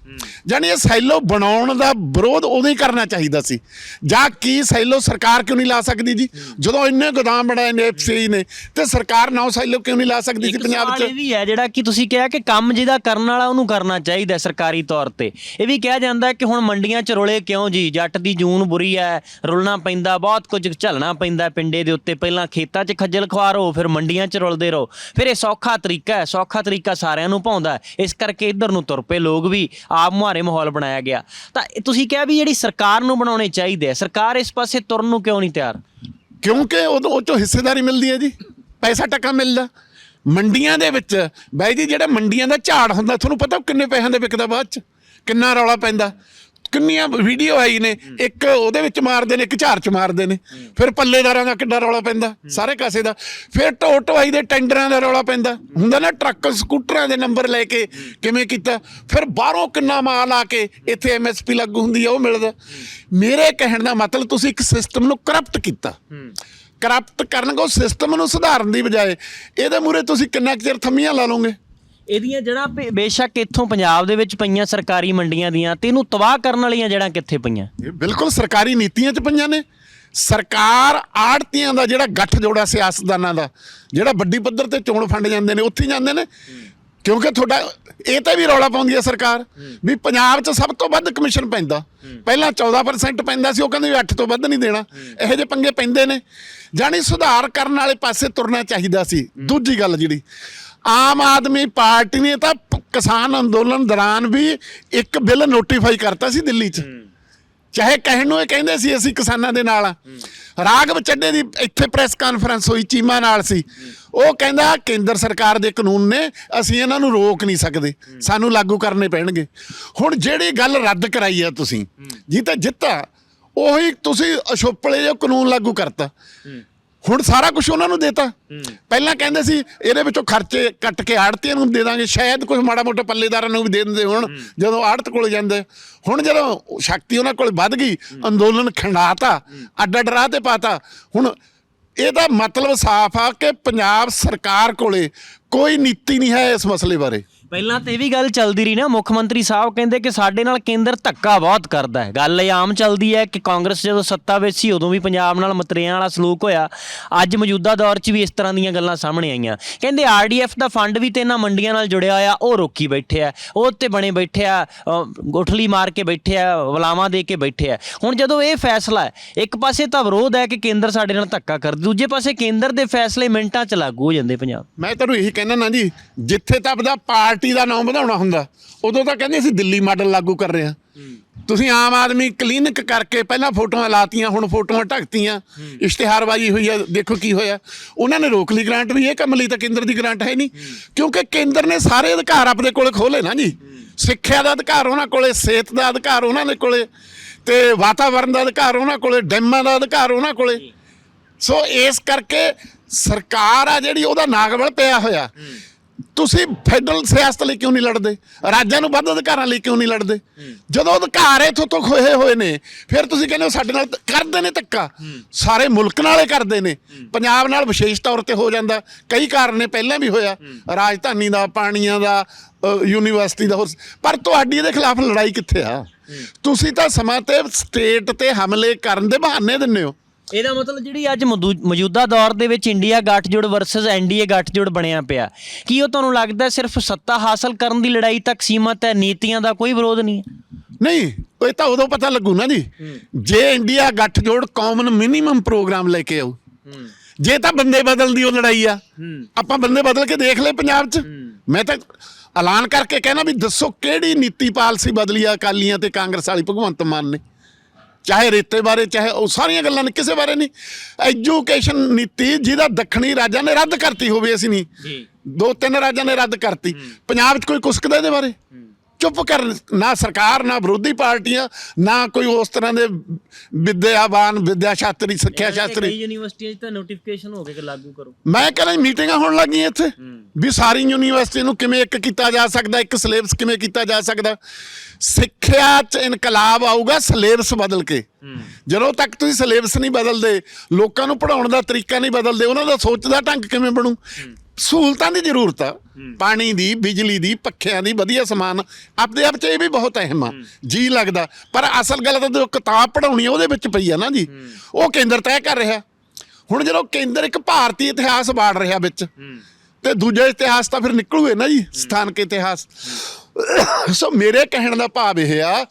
ਜਾਨੀ ਇਹ ਸਾਈਲੋ ਬਣਾਉਣ ਦਾ ਵਿਰੋਧ ਉਦੋਂ ਹੀ ਕਰਨਾ ਚਾਹੀਦਾ ਸੀ। ਜਾਂ ਕੀ ਸਾਈਲੋ ਸਰਕਾਰ ਕਿਉਂ ਨਹੀਂ ਲਾ ਸਕਦੀ ਜੀ? ਜਦੋਂ ਇੰਨੇ ਗੋਦਾਮ ਬਣਾਏ ਨੇ ਐਫਸੀਆਈ ਨੇ ਤੇ ਸਰਕਾਰ ਨੌ ਸਾਈਲੋ ਕਿਉਂ ਨਹੀਂ ਲਾ ਸਕਦੀ ਸੀ ਪੰਜਾਬ 'ਚ? ਇਹ ਵੀ ਹੈ ਜਿਹੜਾ ਕਿ ਤੁਸੀਂ ਕਿਹਾ ਕਿ ਕੰਮ ਜਿਹਦਾ ਕਰਨ ਵਾਲਾ ਉਹਨੂੰ ਕਰਨਾ ਚਾਹੀਦਾ ਸਰਕਾਰੀ ਤੌਰ ਤੇ। ਇਹ ਵੀ ਕਿਹਾ ਜਾਂਦਾ ਹੈ ਕਿ ਹੁਣ ਮੰਡੀਆਂ 'ਚ ਰੋਲੇ ਕਿਉਂ ਜੀ? ਜੱਟ ਦੀ ਜੂਨ ਬੁਰੀ ਹੈ ਰੁਲਣਾ ਪੈਂਦਾ ਬਹੁਤ ਕੁਝ ਝੱਲਣਾ ਪੈਂਦਾ ਪਿੰਡੇ ਦੇ ਉੱਤੇ। ਪਹਿਲਾਂ ਖੇਤਾਂ 'ਚ ਖੱਜਲ ਖੁਆਰ ਹੋ ਫਿਰ ਮੰਡੀਆਂ 'ਚ ਰੁਲਦੇ ਰਹੋ। ਫਿਰ ਇਹ ਸੌਖਾ ਤਰੀਕਾ ਹੈ ਸੌਖਾ ਤਰੀਕਾ ਸਾਰਿਆਂ ਨੂੰ ਪਾਉਂਦਾ। ਇਸ ਕਰਕੇ ਇੱਧਰ ਨੂੰ ਤੁਰ ਪਏ, ਲੋਕ ਵੀ ਆਪ ਮੁਹਾਰੇ ਮਾਹੌਲ ਬਣਾਇਆ ਗਿਆ। ਤਾਂ ਤੁਸੀਂ ਕਿਹਾ ਵੀ ਜਿਹੜੀ ਸਰਕਾਰ ਨੂੰ ਬਣਾਉਣੇ ਚਾਹੀਦੇ ਆ, ਸਰਕਾਰ ਇਸ ਪਾਸੇ ਤੁਰਨ ਨੂੰ ਕਿਉਂ ਨਹੀਂ ਤਿਆਰ? ਕਿਉਂਕਿ ਉਹ ਚੋਂ ਹਿੱਸੇਦਾਰੀ ਮਿਲਦੀ ਹੈ ਜੀ, ਪੈਸਾ ਟੱਕਾ ਮਿਲਦਾ। ਮੰਡੀਆਂ ਦੇ ਵਿੱਚ, ਬਾਈ ਜੀ, ਜਿਹੜਾ ਮੰਡੀਆਂ ਦਾ ਝਾੜ ਹੁੰਦਾ, ਤੁਹਾਨੂੰ ਪਤਾ ਕਿੰਨੇ ਪੈਸਿਆਂ ਦੇ ਵਿਕਦਾ ਬਾਅਦ ਚ? ਕਿੰਨਾ ਰੌਲਾ ਪੈਂਦਾ? ਕਿੰਨੀਆਂ ਵੀਡੀਓ ਆਈ ਨੇ। ਇੱਕ ਉਹਦੇ ਵਿੱਚ ਮਾਰਦੇ ਨੇ ਇੱਕ ਝਾੜ ਚ ਮਾਰਦੇ ਨੇ। ਫਿਰ ਪੱਲੇਦਾਰਾਂ ਦਾ ਕਿੰਨਾ ਰੌਲਾ ਪੈਂਦਾ ਸਾਰੇ ਕਾਸੇ ਦਾ। ਫਿਰ ਢੋ ਢਵਾਈ ਦੇ ਟੈਂਡਰਾਂ ਦਾ ਰੌਲਾ ਪੈਂਦਾ। ਹੁੰਦਾ ਨਾ ਟਰੱਕ ਸਕੂਟਰਾਂ ਦੇ ਨੰਬਰ ਲੈ ਕੇ ਕਿਵੇਂ ਕੀਤਾ। ਫਿਰ ਬਾਹਰੋਂ ਕਿੰਨਾ ਮਾਲ ਆ ਕੇ ਇੱਥੇ ਐਮਐਸਪੀ ਲਾਗੂ ਹੁੰਦੀ ਆ ਉਹ ਮਿਲਦਾ। ਮੇਰੇ ਕਹਿਣ ਦਾ ਮਤਲਬ ਤੁਸੀਂ ਇੱਕ ਸਿਸਟਮ ਨੂੰ ਕਰਪਟ ਕੀਤਾ। ਕਰਪਟ ਕਰਨ ਕੋ ਸਿਸਟਮ ਨੂੰ ਸੁਧਾਰਨ ਦੀ ਬਜਾਏ ਇਹਦੇ ਮੂਰੇ ਤੁਸੀਂ ਕਿੰਨਾ ਚਿਰ ਥੰਮੀਆਂ ਲਾ ਲਓਗੇ? ਇਹਦੀਆਂ ਜਿਹੜਾ ਬੇ- ਬੇਸ਼ੱਕ ਇੱਥੋਂ ਪੰਜਾਬ ਦੇ ਵਿੱਚ ਪਈਆਂ ਸਰਕਾਰੀ ਮੰਡੀਆਂ ਦੀਆਂ ਤੇ ਇਹਨੂੰ ਤਬਾਹ ਕਰਨ ਵਾਲੀਆਂ ਜੜ੍ਹਾਂ ਕਿੱਥੇ ਪਈਆਂ? ਇਹ ਬਿਲਕੁਲ ਸਰਕਾਰੀ ਨੀਤੀਆਂ 'ਚ ਪਈਆਂ ਨੇ। ਸਰਕਾਰ ਆੜਤੀਆਂ ਦਾ ਜਿਹੜਾ ਗੱਠ ਜੋੜਾ ਸਿਆਸਤਦਾਨਾਂ ਦਾ, ਜਿਹੜਾ ਵੱਡੀ ਪੱਧਰ ਤੇ ਚੋਣ ਫੰਡ ਜਾਂਦੇ ਨੇ, ਉੱਥੇ ਹੀ ਜਾਂਦੇ ਨੇ। ਕਿਉਂਕਿ ਤੁਹਾਡਾ, ਇਹ ਤਾਂ ਵੀ ਰੌਲਾ ਪਾਉਂਦੀ ਹੈ ਸਰਕਾਰ ਵੀ ਪੰਜਾਬ 'ਚ ਸਭ ਤੋਂ ਵੱਧ ਕਮਿਸ਼ਨ ਪੈਂਦਾ। ਪਹਿਲਾਂ 14% ਪੈਂਦਾ ਸੀ, ਉਹ ਕਹਿੰਦੇ ਵੀ 8 ਤੋਂ ਵੱਧ ਨਹੀਂ ਦੇਣਾ। ਇਹੋ ਜਿਹੇ ਪੰਗੇ ਪੈਂਦੇ ਨੇ। ਜਾਣੀ ਸੁਧਾਰ ਕਰਨ ਵਾਲੇ ਪਾਸੇ ਤੁਰਨਾ ਚਾਹੀਦਾ ਸੀ। ਦੂਜੀ ਗੱਲ ਜਿਹੜੀ ਆਮ ਆਦਮੀ ਪਾਰਟੀ ਨੇ ਤਾਂ ਕਿਸਾਨ ਅੰਦੋਲਨ ਦੌਰਾਨ ਵੀ ਇੱਕ ਬਿੱਲ ਨੋਟੀਫਾਈ ਕਰਤਾ ਸੀ ਦਿੱਲੀ 'ਚ। ਚਾਹੇ ਕਹਿਣ ਨੂੰ ਇਹ ਕਹਿੰਦੇ ਸੀ ਅਸੀਂ ਕਿਸਾਨਾਂ ਦੇ ਨਾਲ ਆ। ਰਾਗਵ ਚੱਡੇ ਦੀ ਇੱਥੇ ਪ੍ਰੈਸ ਕਾਨਫਰੰਸ ਹੋਈ ਚੀਮਾ ਨਾਲ ਸੀ। ਉਹ ਕਹਿੰਦਾ ਕੇਂਦਰ ਸਰਕਾਰ ਦੇ ਕਾਨੂੰਨ ਨੇ ਅਸੀਂ ਇਹਨਾਂ ਨੂੰ ਰੋਕ ਨਹੀਂ ਸਕਦੇ। ਸਾਨੂੰ ਲਾਗੂ ਕਰਨੇ ਪੈਣਗੇ। ਹੁਣ ਜਿਹੜੀ ਗੱਲ ਰੱਦ ਕਰਾਈ ਆ ਤੁਸੀਂ ਜੀ ਤਾਂ ਜਿੱਤਾ ਉਹੀ ਤੁਸੀਂ ਅਸ਼ੋਪਲੇ ਜਿਹਾ ਕਾਨੂੰਨ ਲਾਗੂ ਕਰਤਾ। ਹੁਣ ਸਾਰਾ ਕੁਝ ਉਹਨਾਂ ਨੂੰ ਦੇਤਾ। ਪਹਿਲਾਂ ਕਹਿੰਦੇ ਸੀ ਇਹਦੇ ਵਿੱਚੋਂ ਖਰਚੇ ਕੱਟ ਕੇ ਆੜਤੀਆਂ ਨੂੰ ਦੇ ਦਾਂਗੇ ਸ਼ਾਇਦ ਕੁਝ ਮਾੜਾ ਮੋਟਾ ਪੱਲੇਦਾਰਾਂ ਨੂੰ ਵੀ ਦੇ ਦਿੰਦੇ ਹੁਣ ਜਦੋਂ ਆੜਤ ਕੋਲ ਜਾਂਦੇ। ਹੁਣ ਜਦੋਂ ਸ਼ਕਤੀ ਉਹਨਾਂ ਕੋਲ ਵੱਧ ਗਈ ਅੰਦੋਲਨ ਖੰਡਾਤਾ ਅੱਡ ਅੱਡ ਰਾਹ ਤੇ ਪਾਤਾ। ਹੁਣ ਇਹਦਾ ਮਤਲਬ ਸਾਫ਼ ਆ ਕਿ ਪੰਜਾਬ ਸਰਕਾਰ ਕੋਲੇ ਕੋਈ ਨੀਤੀ ਨਹੀਂ ਹੈ ਇਸ ਮਸਲੇ ਬਾਰੇ। ਪਹਿਲਾਂ ਤੇ ਇਹ ਵੀ ਗੱਲ ਚੱਲਦੀ ਰਹੀ ਨਾ, ਮੁੱਖ ਮੰਤਰੀ ਸਾਹਿਬ ਕਹਿੰਦੇ ਕਿ ਸਾਡੇ ਨਾਲ ਕੇਂਦਰ ਧੱਕਾ ਬਹੁਤ ਕਰਦਾ ਹੈ। ਗੱਲ ਇਹ ਆਮ ਚੱਲਦੀ ਹੈ ਕਿ ਕਾਂਗਰਸ ਜਦੋਂ ਸੱਤਾ ਵਿੱਚ ਸੀ, ਉਦੋਂ ਵੀ ਪੰਜਾਬ ਨਾਲ ਮਤਰੇਆਂ ਵਾਲਾ ਸਲੂਕ ਹੋਇਆ। ਅੱਜ ਮੌਜੂਦਾ ਦੌਰ 'ਚ ਵੀ ਇਸ ਤਰ੍ਹਾਂ ਦੀਆਂ ਗੱਲਾਂ ਸਾਹਮਣੇ ਆਈਆਂ। ਕਹਿੰਦੇ ਆਰਡੀਐਫ ਦਾ ਫੰਡ ਵੀ ਤੇ ਇਹਨਾਂ ਮੰਡੀਆਂ ਨਾਲ ਜੁੜਿਆ ਹੋਇਆ, ਉਹ ਰੋਕੀ ਬੈਠੇ ਆ। ਉਹ ਤੇ ਬਣੇ ਬੈਠੇ ਆ ਗੋਠਲੀ ਮਾਰ ਕੇ ਬੈਠੇ ਆ, ਵਲਾਵਾਂ ਦੇ ਕੇ ਬੈਠੇ ਆ। ਹੁਣ ਜਦੋਂ ਇਹ ਫੈਸਲਾ ਹੈ, ਇੱਕ ਪਾਸੇ ਤਾਂ ਵਿਰੋਧ ਹੈ ਕਿ ਕੇਂਦਰ ਸਾਡੇ ਨਾਲ ਧੱਕਾ ਕਰ ਦੂਜੇ ਪਾਸੇ ਕੇਂਦਰ ਦੇ ਫੈਸਲੇ ਮਿੰਟਾਂ 'ਚ ਲਾਗੂ ਹੋ ਜਾਂਦੇ ਪੰਜਾਬ। ਮੈਂ ਤੁਹਾਨੂੰ ਇਹੀ ਕਹਿਣਾ ਨਾ ਜੀ, ਜਿੱਥੇ ਤੱਕ ਦਾ ਪਾਰਟੀ ਦਾ ਨਾਮ ਵਧਾਉਣਾ ਹੁੰਦਾ। ਉਦੋਂ ਤਾਂ ਕਹਿੰਦੇ ਅਸੀਂ ਦਿੱਲੀ ਮਾਡਲ ਲਾਗੂ ਕਰ ਰਹੇ ਹਾਂ। ਤੁਸੀਂ ਆਮ ਆਦਮੀ ਕਲੀਨਿਕ ਕਰਕੇ ਪਹਿਲਾਂ ਫੋਟੋਆਂ ਲਾਤੀਆਂ ਹੁਣ ਫੋਟੋਆਂ ਢੱਕਤੀਆਂ। ਇਸ਼ਤਿਹਾਰਬਾਜ਼ੀ ਹੋਈ ਆ ਦੇਖੋ ਕੀ ਹੋਇਆ। ਉਹਨਾਂ ਨੇ ਰੋਕ ਲਈ ਗ੍ਰਾਂਟ ਵੀ ਇਹ ਕੰਮ ਲਈ ਤਾਂ ਕੇਂਦਰ ਦੀ ਗ੍ਰਾਂਟ ਹੈ ਨਹੀਂ। ਕਿਉਂਕਿ ਕੇਂਦਰ ਨੇ ਸਾਰੇ ਅਧਿਕਾਰ ਆਪਣੇ ਕੋਲੇ ਖੋਲੇ ਨਾ ਜੀ। ਸਿੱਖਿਆ ਦਾ ਅਧਿਕਾਰ ਉਹਨਾਂ ਕੋਲੇ ਸਿਹਤ ਦਾ ਅਧਿਕਾਰ ਉਹਨਾਂ ਦੇ ਕੋਲੇ ਤੇ ਵਾਤਾਵਰਣ ਦਾ ਅਧਿਕਾਰ ਉਹਨਾਂ ਕੋਲੇ ਡੈਮਾਂ ਦਾ ਅਧਿਕਾਰ ਉਹਨਾਂ ਕੋਲੇ। ਸੋ ਇਸ ਕਰਕੇ ਸਰਕਾਰ ਆ ਜਿਹੜੀ ਉਹਦਾ ਨਾਗਵਲ ਪਿਆ ਹੋਇਆ। ਤੁਸੀਂ ਫੈਡਰਲ ਸਿਆਸਤ ਲਈ ਕਿਉਂ ਨਹੀਂ ਲੜਦੇ? ਰਾਜਾਂ ਨੂੰ ਵੱਧ ਅਧਿਕਾਰਾਂ ਲਈ ਕਿਉਂ ਨਹੀਂ ਲੜਦੇ? ਜਦੋਂ ਅਧਿਕਾਰ ਇਥੋਂ ਤੋਂ ਖੋਏ ਹੋਏ ਨੇ ਫਿਰ ਤੁਸੀਂ ਕਹਿੰਦੇ ਹੋ ਸਾਡੇ ਨਾਲ ਕਰਦੇ ਨੇ ਧੱਕਾ। ਸਾਰੇ ਮੁਲਕ ਨਾਲੇ ਕਰਦੇ ਨੇ। ਪੰਜਾਬ ਨਾਲ ਵਿਸ਼ੇਸ਼ ਤੌਰ ਤੇ ਹੋ ਜਾਂਦਾ। ਕਈ ਕਾਰਨ ਨੇ ਪਹਿਲਾਂ ਵੀ ਹੋਇਆ। ਰਾਜਧਾਨੀ ਦਾ ਪਾਣੀਆਂ ਦਾ ਯੂਨੀਵਰਸਿਟੀ ਦਾ ਹੋਰ ਪਰ ਤੁਹਾਡੀ ਇਹਦੇ ਖਿਲਾਫ ਲੜਾਈ ਕਿੱਥੇ ਆ? ਤੁਸੀਂ ਤਾਂ ਸਮਾਂ ਤੇ ਸਟੇਟ ਤੇ ਹਮਲੇ ਕਰਨ ਦੇ ਬਹਾਨੇ ਦਿੰਦੇ ਹੋ। ਇਹਦਾ ਮਤਲਬ ਜਿਹੜੀ ਅੱਜ ਮੌਦੂ- ਮੌਜੂਦਾ ਦੌਰ ਦੇ ਵਿੱਚ ਇੰਡੀਆ ਗੱਠਜੋੜ ਵਰਸਸ ਐਨਡੀਏ ਗੱਠਜੋੜ ਬਣਿਆ ਪਿਆ। ਕੀ ਉਹ ਤੁਹਾਨੂੰ ਲੱਗਦਾ ਹੈ ਸਿਰਫ ਸੱਤਾ ਹਾਸਲ ਕਰਨ ਦੀ ਲੜਾਈ ਤੱਕ ਸੀਮਤ ਹੈ? ਨੀਤੀਆਂ ਦਾ ਕੋਈ ਵਿਰੋਧ ਨਹੀਂ ਹੈ। ਨਹੀਂ ਇਹ ਤਾਂ ਉਦੋਂ ਪਤਾ ਲੱਗੂ ਨਾ ਜੀ। ਜੇ ਇੰਡੀਆ ਗੱਠਜੋੜ ਕਾਮਨ ਮਿਨੀਮਮ ਪ੍ਰੋਗਰਾਮ ਲੈ ਕੇ ਆਊ। ਜੇ ਤਾਂ ਬੰਦੇ ਬਦਲ ਦੀ ਉਹ ਲੜਾਈ ਆ। ਆਪਾਂ ਬੰਦੇ ਬਦਲ ਕੇ ਦੇਖ ਲਏ ਪੰਜਾਬ 'ਚ। ਮੈਂ ਤਾਂ ਐਲਾਨ ਕਰਕੇ ਕਹਿਣਾ ਵੀ ਦੱਸੋ ਕਿਹੜੀ ਨੀਤੀ ਪਾਲਿਸੀ ਬਦਲੀ ਆ ਅਕਾਲੀਆਂ ਤੇ ਕਾਂਗਰਸ ਵਾਲੀ ਭਗਵੰਤ ਮਾਨ ਨੇ। ਚਾਹੇ ਰੇਤੇ ਬਾਰੇ ਚਾਹੇ ਉਹ ਸਾਰੀਆਂ ਗੱਲਾਂ ਨੇ ਕਿਸੇ ਬਾਰੇ ਨਹੀਂ। ਐਜੂਕੇਸ਼ਨ ਨੀਤੀ ਜਿਹਦਾ ਦੱਖਣੀ ਰਾਜਾਂ ਨੇ ਰੱਦ ਕਰਤੀ ਹੋਵੇ ਅਸੀਂ ਨਹੀਂ। ਜੀ। ਦੋ ਤਿੰਨ ਰਾਜਾਂ ਨੇ ਰੱਦ ਕਰਤੀ। ਪੰਜਾਬ 'ਚ ਕੋਈ ਕੁਸਕਦਾ ਇਹਦੇ ਬਾਰੇ? ਚੁੱਪ ਕਰ ਨਾ ਸਰਕਾਰ ਨਾ ਵਿਰੋਧੀ ਪਾਰਟੀਆਂ ਨਾ ਕੋਈ ਉਸ ਤਰ੍ਹਾਂ ਦੇ ਵਿਦਿਆਵਾਨ ਵਿਦਿਆ ਸ਼ਾਸਤਰੀ ਸਿੱਖਿਆ ਸ਼ਾਸਤਰੀ। ਯੂਨੀਵਰਸਿਟੀਆਂ 'ਚ ਤਾਂ ਨੋਟੀਫਿਕੇਸ਼ਨ ਹੋ ਕਿ ਲਾਗੂ ਕਰੋ। ਮੈਂ ਕਹਿੰਦਾ ਮੀਟਿੰਗਾਂ ਹੋਣ ਲੱਗੀਆਂ ਇੱਥੇ। ਵੀ ਸਾਰੀ ਯੂਨੀਵਰਸਿਟੀ ਨੂੰ ਕਿਵੇਂ ਇੱਕ ਕੀਤਾ ਜਾ ਸਕਦਾ ਇੱਕ ਸਿਲੇਬਸ ਕਿਵੇਂ ਕੀਤਾ ਜਾ ਸਕਦਾ। ਸਿੱਖਿਆ 'ਚ ਇਨਕਲਾਬ ਆਊਗਾ ਸਿਲੇਬਸ ਬਦਲ ਕੇ। ਜਦੋਂ ਤੱਕ ਤੁਸੀਂ ਸਿਲੇਬਸ ਨਹੀਂ ਬਦਲਦੇ ਲੋਕਾਂ ਨੂੰ ਪੜਾਉਣ ਦਾ ਤਰੀਕਾ ਨਹੀਂ ਬਦਲਦੇ ਉਹਨਾਂ ਦਾ ਸੋਚ ਦਾ ਢੰਗ ਕਿਵੇਂ ਬਣੂ? ਸਹੂਲਤਾਂ ਦੀ ਜ਼ਰੂਰਤ ਆ। ਪਾਣੀ ਦੀ ਬਿਜਲੀ ਦੀ ਪੱਖਿਆਂ ਦੀ ਵਧੀਆ ਸਮਾਨ। ਆਪਦੇ ਆਪ 'ਚ ਇਹ ਵੀ ਬਹੁਤ ਅਹਿਮ ਆ। ਜੀ ਲੱਗਦਾ। ਪਰ ਅਸਲ ਗੱਲ ਤਾਂ ਜੋ ਕਿਤਾਬ ਪੜਾਉਣੀ ਆ ਉਹਦੇ ਵਿੱਚ ਪਈ ਆ ਨਾ ਜੀ। ਉਹ ਕੇਂਦਰ ਤੈਅ ਕਰ ਰਿਹਾ। ਹੁਣ ਜਦੋਂ ਕੇਂਦਰ ਇੱਕ ਭਾਰਤੀ ਇਤਿਹਾਸ ਬਾੜ ਰਿਹਾ ਵਿੱਚ ਤੇ ਦੂਜਾ ਇਤਿਹਾਸ ਤਾਂ ਫਿਰ ਨਿਕਲੂਏ ਨਾ ਜੀ, ਸਥਾਨਕ ਇਤਿਹਾਸ। ਸੋ ਮੇਰੇ ਕਹਿਣ ਦਾ ਭਾਵ ਇਹ ਆ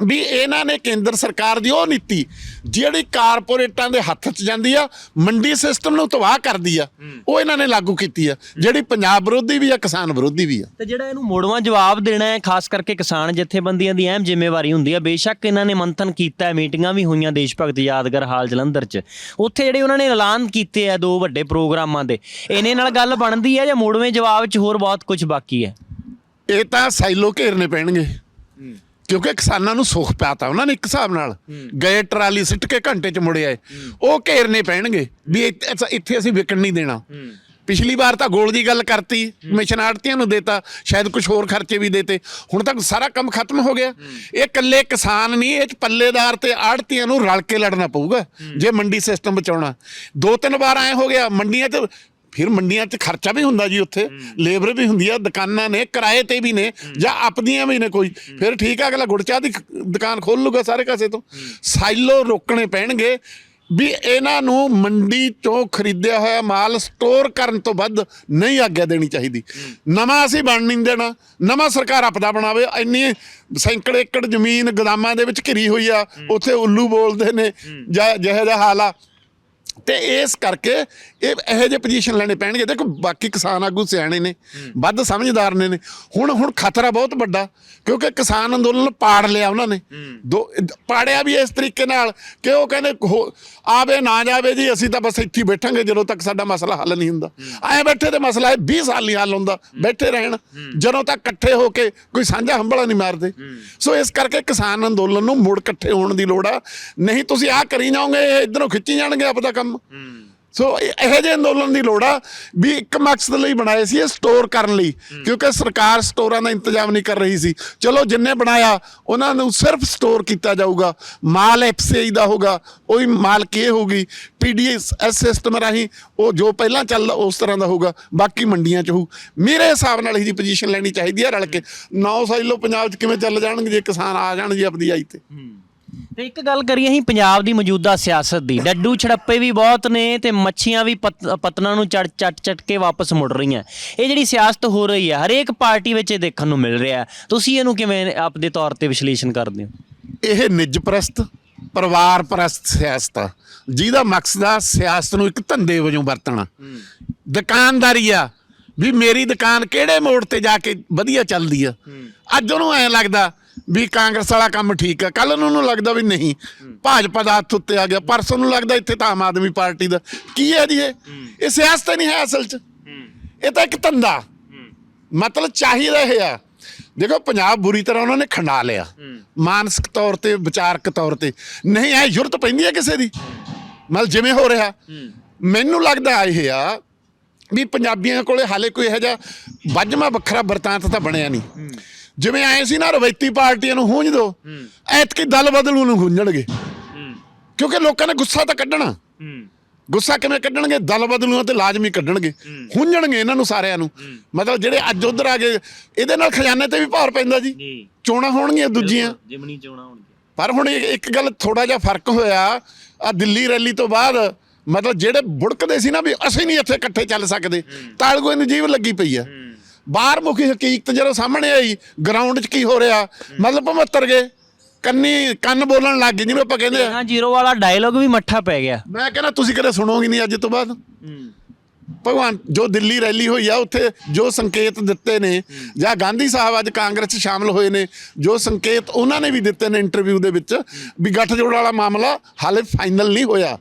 ਵੀ ਇਹਨਾਂ ਨੇ ਕੇਂਦਰ ਸਰਕਾਰ ਦੀ ਉਹ ਨੀਤੀ ਜਿਹੜੀ ਕਾਰਪੋਰੇਟਾਂ ਦੇ ਹੱਥ 'ਚ ਜਾਂਦੀ ਆ ਮੰਡੀ ਸਿਸਟਮ ਨੂੰ ਤਬਾਹ ਕਰਦੀ ਆ ਉਹ ਇਹਨਾਂ ਨੇ ਲਾਗੂ ਕੀਤੀ ਆ ਜਿਹੜੀ ਪੰਜਾਬ ਵਿਰੋਧੀ ਵੀ ਆ ਕਿਸਾਨ ਵਿਰੋਧੀ ਵੀ ਆ। ਤੇ ਜਿਹੜਾ ਇਹਨੂੰ ਮੋੜਵਾਂ ਜਵਾਬ ਦੇਣਾ ਹੈ ਖਾਸ ਕਰਕੇ ਕਿਸਾਨ ਜਥੇਬੰਦੀਆਂ ਦੀ ਅਹਿਮ ਜ਼ਿੰਮੇਵਾਰੀ ਹੁੰਦੀ ਹੈ ਬੇਸ਼ੱਕ ਇਹਨਾਂ ਨੇ ਮੰਥਨ ਕੀਤਾ ਹੈ ਮੀਟਿੰਗਾਂ ਵੀ ਹੋਈਆਂ ਦੇਸ਼ ਭਗਤ ਯਾਦਗਾਰ ਹਾਲ ਜਲੰਧਰ 'ਚ। ਉੱਥੇ ਜਿਹੜੇ ਉਹਨਾਂ ਨੇ ਐਲਾਨ ਕੀਤੇ ਆ ਦੋ ਵੱਡੇ ਪ੍ਰੋਗਰਾਮਾਂ ਦੇ ਇਹਨੇ ਨਾਲ ਗੱਲ ਬਣਦੀ ਹੈ ਜਾਂ ਮੋੜਵੇਂ ਜਵਾਬ 'ਚ ਹੋਰ ਬਹੁਤ ਕੁਝ ਬਾਕੀ ਹੈ? ਇਹ ਤਾਂ ਸਾਈਲੋ ਘੇਰਨੇ ਪੈਣਗੇ। ਕਿਉਂਕਿ ਕਿਸਾਨਾਂ ਨੂੰ ਸੁੱਖ ਪਿਆਤਾ ਉਹਨਾਂ ਨੇ ਇੱਕ ਹਿਸਾਬ ਨਾਲ। ਗਏ ਟਰਾਲੀ ਸਿੱਟ ਕੇ ਘੰਟੇ ਚ ਮੁੜੇ ਆਏ। ਉਹ ਘੇਰਨੇ ਪੈਣਗੇ ਵੀ ਇੱਥੇ ਅੱਛਾ, ਇੱਥੇ ਅਸੀਂ ਵਿਕਣ ਨਹੀਂ ਦੇਣਾ। ਪਿਛਲੀ ਵਾਰ ਤਾਂ ਗੋਲ ਦੀ ਗੱਲ ਕਰਤੀ ਮਿਸ਼ਨ ਆੜਤੀਆਂ ਨੂੰ ਦੇਤਾ ਸ਼ਾਇਦ ਕੁਝ ਹੋਰ ਖਰਚੇ ਵੀ ਦੇਤੇ। ਹੁਣ ਤੱਕ ਸਾਰਾ ਕੰਮ ਖਤਮ ਹੋ ਗਿਆ। ਇਹ ਇਕੱਲੇ ਕਿਸਾਨ ਨਹੀਂ ਇਹ ਚ ਪੱਲੇਦਾਰ ਤੇ ਆੜਤੀਆਂ ਨੂੰ ਰਲ ਕੇ ਲੜਨਾ ਪਊਗਾ। ਜੇ ਮੰਡੀ ਸਿਸਟਮ ਬਚਾਉਣਾ। ਦੋ ਤਿੰਨ ਵਾਰ ਐ ਹੋ ਗਿਆ ਮੰਡੀਆਂ 'ਚ ਫਿਰ ਮੰਡੀਆਂ 'ਚ ਖਰਚਾ ਵੀ ਹੁੰਦਾ ਜੀ ਉੱਥੇ ਲੇਬਰ ਵੀ ਹੁੰਦੀ ਆ ਦੁਕਾਨਾਂ ਨੇ ਕਿਰਾਏ ਤੇ ਵੀ ਨੇ ਜਾਂ ਆਪਦੀਆਂ ਵੀ ਨੇ ਕੋਈ। ਫਿਰ ਠੀਕ ਆ ਅਗਲਾ ਗੁੜ ਚਾਹ ਦੀ ਦੁਕਾਨ ਖੋਲ ਲੂਗਾ ਸਾਰੇ ਕਾਸੇ ਤੋਂ। ਸਾਈਲੋ ਰੋਕਣੇ ਪੈਣਗੇ ਵੀ ਇਹਨਾਂ ਨੂੰ ਮੰਡੀ ਤੋਂ ਖਰੀਦਿਆ ਹੋਇਆ ਮਾਲ ਸਟੋਰ ਕਰਨ ਤੋਂ ਵੱਧ ਨਹੀਂ ਆਗਿਆ ਦੇਣੀ ਚਾਹੀਦੀ। ਨਵਾਂ ਅਸੀਂ ਬਣ ਨਹੀਂ ਦੇਣਾ ਨਵਾਂ ਸਰਕਾਰ ਆਪਦਾ ਬਣਾਵੇ ਇੰਨੀ ਸੈਂਕੜੇ ਏਕੜ ਜ਼ਮੀਨ ਗੋਦਾਮਾਂ ਦੇ ਵਿੱਚ ਘਿਰੀ ਹੋਈ ਆ ਉੱਥੇ ਉੱਲੂ ਬੋਲਦੇ ਨੇ ਜਾਂ ਜਿਹੋ ਜਿਹਾ ਹਾਲ ਆ। ਤੇ ਇਸ ਕਰਕੇ ਇਹ ਇਹੋ ਜਿਹੇ ਪੋਜੀਸ਼ਨ ਲੈਣੇ ਪੈਣਗੇ। ਦੇਖੋ ਬਾਕੀ ਕਿਸਾਨ ਆਗੂ ਸਿਆਣੇ ਨੇ ਵੱਧ ਸਮਝਦਾਰ ਨੇ ਨੇ। ਹੁਣ ਹੁਣ ਖਤਰਾ ਬਹੁਤ ਵੱਡਾ ਕਿਉਂਕਿ ਕਿਸਾਨ ਅੰਦੋਲਨ ਪਾੜ ਲਿਆ ਉਹਨਾਂ ਨੇ। ਦੋ ਪਾੜਿਆ ਵੀ ਇਸ ਤਰੀਕੇ ਨਾਲ ਕਿ ਉਹ ਕਹਿੰਦੇ ਹੋ- ਆਵੇ ਨਾ ਜਾਵੇ ਜੀ ਅਸੀਂ ਤਾਂ ਬਸ ਇੱਥੇ ਹੀ ਬੈਠਾਂਗੇ ਜਦੋਂ ਤੱਕ ਸਾਡਾ ਮਸਲਾ ਹੱਲ ਨਹੀਂ ਹੁੰਦਾ। ਐ ਬੈਠੇ ਤੇ ਮਸਲਾ ਇਹ 20 ਸਾਲ ਨਹੀਂ ਹੱਲ ਹੁੰਦਾ ਬੈਠੇ ਰਹਿਣ ਜਦੋਂ ਤੱਕ ਇਕੱਠੇ ਹੋ ਕੇ ਕੋਈ ਸਾਂਝਾ ਹੰਬਲਾ ਨਹੀਂ ਮਾਰਦੇ। ਸੋ ਇਸ ਕਰਕੇ ਕਿਸਾਨ ਅੰਦੋਲਨ ਨੂੰ ਮੁੜ ਇਕੱਠੇ ਹੋਣ ਦੀ ਲੋੜ ਆ। ਨਹੀਂ ਤੁਸੀਂ ਆਹ ਕਰੀ ਜਾਓਗੇ ਇਹ ਇਧਰੋਂ ਖਿੱਚੀ ਜਾਣਗੇ ਆਪਦਾ ਕੰਮ। ਸੋ ਇਹ- ਜਿਹੇ ਅੰਦੋਲਨ ਦੀ ਲੋੜ ਆ ਵੀ ਇੱਕ ਮਕਸਦ ਲਈ ਬਣਾਏ ਸੀ ਇਹ ਸਟੋਰ ਕਰਨ ਲਈ ਕਿਉਂਕਿ ਸਰਕਾਰ ਸਟੋਰਾਂ ਦਾ ਇੰਤਜ਼ਾਮ ਨਹੀਂ ਕਰ ਰਹੀ ਸੀ। ਚਲੋ ਜਿੰਨੇ ਬਣਾਇਆ ਉਹਨਾਂ ਨੂੰ ਸਿਰਫ ਸਟੋਰ ਕੀਤਾ ਜਾਊਗਾ। ਮਾਲ ਐਫਸੀਆਈ ਦਾ ਹੋਗਾ ਉਹੀ ਮਾਲ ਕੀ ਹੋਊਗੀ। ਪੀਡੀਐਸ ਸਿਸਟਮ ਰਾਹੀਂ ਉਹ ਜੋ ਪਹਿਲਾਂ ਚੱਲਦਾ ਉਸ ਤਰ੍ਹਾਂ ਦਾ ਹੋਊਗਾ। ਬਾਕੀ ਮੰਡੀਆਂ 'ਚ ਹੋਊ। ਮੇਰੇ ਹਿਸਾਬ ਨਾਲ ਇਹਦੀ ਪੋਜੀਸ਼ਨ ਲੈਣੀ ਚਾਹੀਦੀ ਹੈ ਰਲ ਕੇ। 9 ਸਾਈਲੋ ਪੰਜਾਬ 'ਚ ਕਿਵੇਂ ਚੱਲ ਜਾਣਗੇ ਜੇ ਕਿਸਾਨ ਆ ਜਾਣ ਜੀ ਆਪਦੀ ਆਈ ਤੇ। ਤੇ ਇੱਕ ਗੱਲ ਕਰੀਏ ਅਸੀਂ ਪੰਜਾਬ ਦੀ ਮੌਜੂਦਾ ਸਿਆਸਤ ਦੀ। ਡੱਡੂ ਛੜੱਪੇ ਵੀ ਬਹੁਤ ਨੇ ਤੇ ਮੱਛੀਆਂ ਵੀ ਪਤ- ਪਤਨਾਂ ਨੂੰ ਚੜ ਚੱਟ ਚੱਟ ਕੇ ਵਾਪਸ ਮੁੜ ਰਹੀਆਂ। ਇਹ ਜਿਹੜੀ ਸਿਆਸਤ ਹੋ ਰਹੀ ਹੈ ਹਰੇਕ ਪਾਰਟੀ ਵਿੱਚ ਇਹ ਦੇਖਣ ਨੂੰ ਮਿਲ ਰਿਹਾ। ਹੈ। ਤੁਸੀਂ ਇਹਨੂੰ ਕਿਵੇਂ ਆਪਦੇ ਤੌਰ ਤੇ ਵਿਸ਼ਲੇਸ਼ਣ ਕਰਦੇ ਹੋ? ਇਹ ਨਿੱਜ ਪ੍ਰਸਤ ਪਰਿਵਾਰ ਪ੍ਰਸਤ ਸਿਆਸਤ ਆ। ਜਿਹਦਾ ਮਕਸਦ ਆ ਸਿਆਸਤ ਨੂੰ ਇੱਕ ਧੰਦੇ ਵਜੋਂ ਵਰਤਣਾ। ਦੁਕਾਨਦਾਰੀ ਆ ਵੀ ਮੇਰੀ ਦੁਕਾਨ ਕਿਹੜੇ ਮੋੜ ਤੇ ਜਾ ਕੇ ਵਧੀਆ ਚੱਲਦੀ ਆ। ਅੱਜ ਉਹਨੂੰ ਐ ਲੱਗਦਾ ਵੀ ਕਾਂਗਰਸ ਵਾਲਾ ਕੰਮ ਠੀਕ ਆ। ਕੱਲ ਨੂੰ ਉਹਨੂੰ ਲੱਗਦਾ ਵੀ ਨਹੀਂ, ਭਾਜਪਾ ਦਾ ਹੱਥ ਉੱਤੇ ਆ ਗਿਆ, ਪਰਸੋਂ ਨੂੰ ਲੱਗਦਾ ਇੱਥੇ ਤਾਂ ਆਮ ਆਦਮੀ ਪਾਰਟੀ ਦਾ। ਕੀ ਹੈ ਜੀ ਇਹ? ਇਹ ਸਿਆਸਤ ਨਹੀਂ ਹੈ ਅਸਲ 'ਚ। ਇਹ ਤਾਂ ਇੱਕ ਧੰਦਾ। ਮਤਲਬ ਚਾਹੀਦਾ ਇਹ ਆ। ਦੇਖੋ, ਪੰਜਾਬ ਬੁਰੀ ਤਰ੍ਹਾਂ ਉਹਨਾਂ ਨੇ ਖੰਡਾ ਲਿਆ। ਮਾਨਸਿਕ ਤੌਰ ਤੇ, ਵਿਚਾਰਕ ਤੌਰ ਤੇ। ਨਹੀਂ, ਇਹ ਜ਼ਰੂਰਤ ਪੈਂਦੀ ਹੈ ਕਿਸੇ ਦੀ। ਮਤਲਬ ਜਿਵੇਂ ਹੋ ਰਿਹਾ। ਮੈਨੂੰ ਲੱਗਦਾ ਇਹ ਆ ਵੀ ਪੰਜਾਬੀਆਂ ਕੋਲੇ ਹਾਲੇ ਕੋਈ ਇਹੋ ਜਿਹਾ ਵੱਜਮਾ ਵੱਖਰਾ ਵਰਤਾਂਤ ਤਾਂ ਬਣਿਆ ਨਹੀਂ। ਜਿਵੇਂ ਆਏ ਸੀ ਨਾ ਰਵੈਤੀ ਪਾਰਟੀਆਂ ਨੂੰ ਹੁੰਝ ਦੋ ਐਤਕੀ ਦਲ ਬਦਲੂ ਨੂੰ ਹੁੰਝਣਗੇ। ਕਿਉਂਕਿ ਲੋਕਾਂ ਨੇ ਗੁੱਸਾ ਤਾਂ ਕੱਢਣਾ। ਗੁੱਸਾ ਕਿਵੇਂ ਕੱਢਣਗੇ? ਦਲ ਬਦਲੂਆਂ ਤੇ ਲਾਜ਼ਮੀ ਕੱਢਣਗੇ। ਹੁੰਝਣਗੇ ਇਹਨਾਂ ਨੂੰ ਸਾਰਿਆਂ ਨੂੰ। ਮਤਲਬ ਜਿਹੜੇ ਅੱਜ ਉਧਰ ਆ ਗਏ ਇਹਦੇ ਨਾਲ ਖਜ਼ਾਨੇ ਤੇ ਵੀ ਭਾਰ ਪੈਂਦਾ ਜੀ। ਚੋਣਾਂ ਹੋਣਗੀਆਂ ਦੂਜੀਆਂ। ਜਿਮਨੀ ਚੋਣਾ ਹੋਣਗੀਆਂ। ਪਰ ਹੁਣ ਇੱਕ ਗੱਲ ਥੋੜਾ ਜਿਹਾ ਫ਼ਰਕ ਹੋਇਆ ਆ ਦਿੱਲੀ ਰੈਲੀ ਤੋਂ ਬਾਅਦ ਮਤਲਬ ਜਿਹੜੇ ਬੁੜਕਦੇ ਸੀ ਨਾ ਵੀ ਅਸੀਂ ਨਹੀਂ ਇੱਥੇ ਇਕੱਠੇ ਚੱਲ ਸਕਦੇ ਤਾਲਗੋਏ ਨੂੰ ਜੀਵ ਲੱਗੀ ਪਈ ਆ। ਬਾਹਰ ਮੁਖੀ ਹਕੀਕਤ ਜਦੋਂ ਸਾਹਮਣੇ ਆਈ ਗਰਾਊਂਡ 'ਚ ਕੀ ਹੋ ਰਿਹਾ? ਮਤਲਬ ਭਮੱਤਰ ਗਏ। ਕੰਨੀ ਕੰਨ ਬੋਲਣ ਲੱਗ ਗਏ ਜਿਵੇਂ ਆਪਾਂ ਕਹਿੰਦੇ ਆ। ਹਾਂ ਜ਼ੀਰੋ ਵਾਲਾ ਡਾਇਲੋਗ ਵੀ ਮੱਠਾ ਪੈ ਗਿਆ। ਮੈਂ ਕਹਿੰਦਾ ਤੁਸੀਂ ਕਦੇ ਸੁਣੋਗੇ ਨਹੀਂ ਅੱਜ ਤੋਂ ਬਾਅਦ? ਭਗਵਾਨ ਜੋ ਦਿੱਲੀ ਰੈਲੀ ਹੋਈ ਆ ਉੱਥੇ ਜੋ ਸੰਕੇਤ ਦਿੱਤੇ ਨੇ ਜਾਂ ਗਾਂਧੀ ਸਾਹਿਬ ਅੱਜ ਕਾਂਗਰਸ 'ਚ ਸ਼ਾਮਲ ਹੋਏ ਨੇ ਜੋ ਸੰਕੇਤ ਉਹਨਾਂ ਨੇ ਵੀ ਦਿੱਤੇ ਨੇ ਇੰਟਰਵਿਊ ਦੇ ਵਿੱਚ ਵੀ ਗੱਠਜੋੜ ਵਾਲਾ ਮਾਮਲਾ ਹਾਲੇ ਫਾਈਨਲ ਨਹੀਂ ਹੋਇਆ।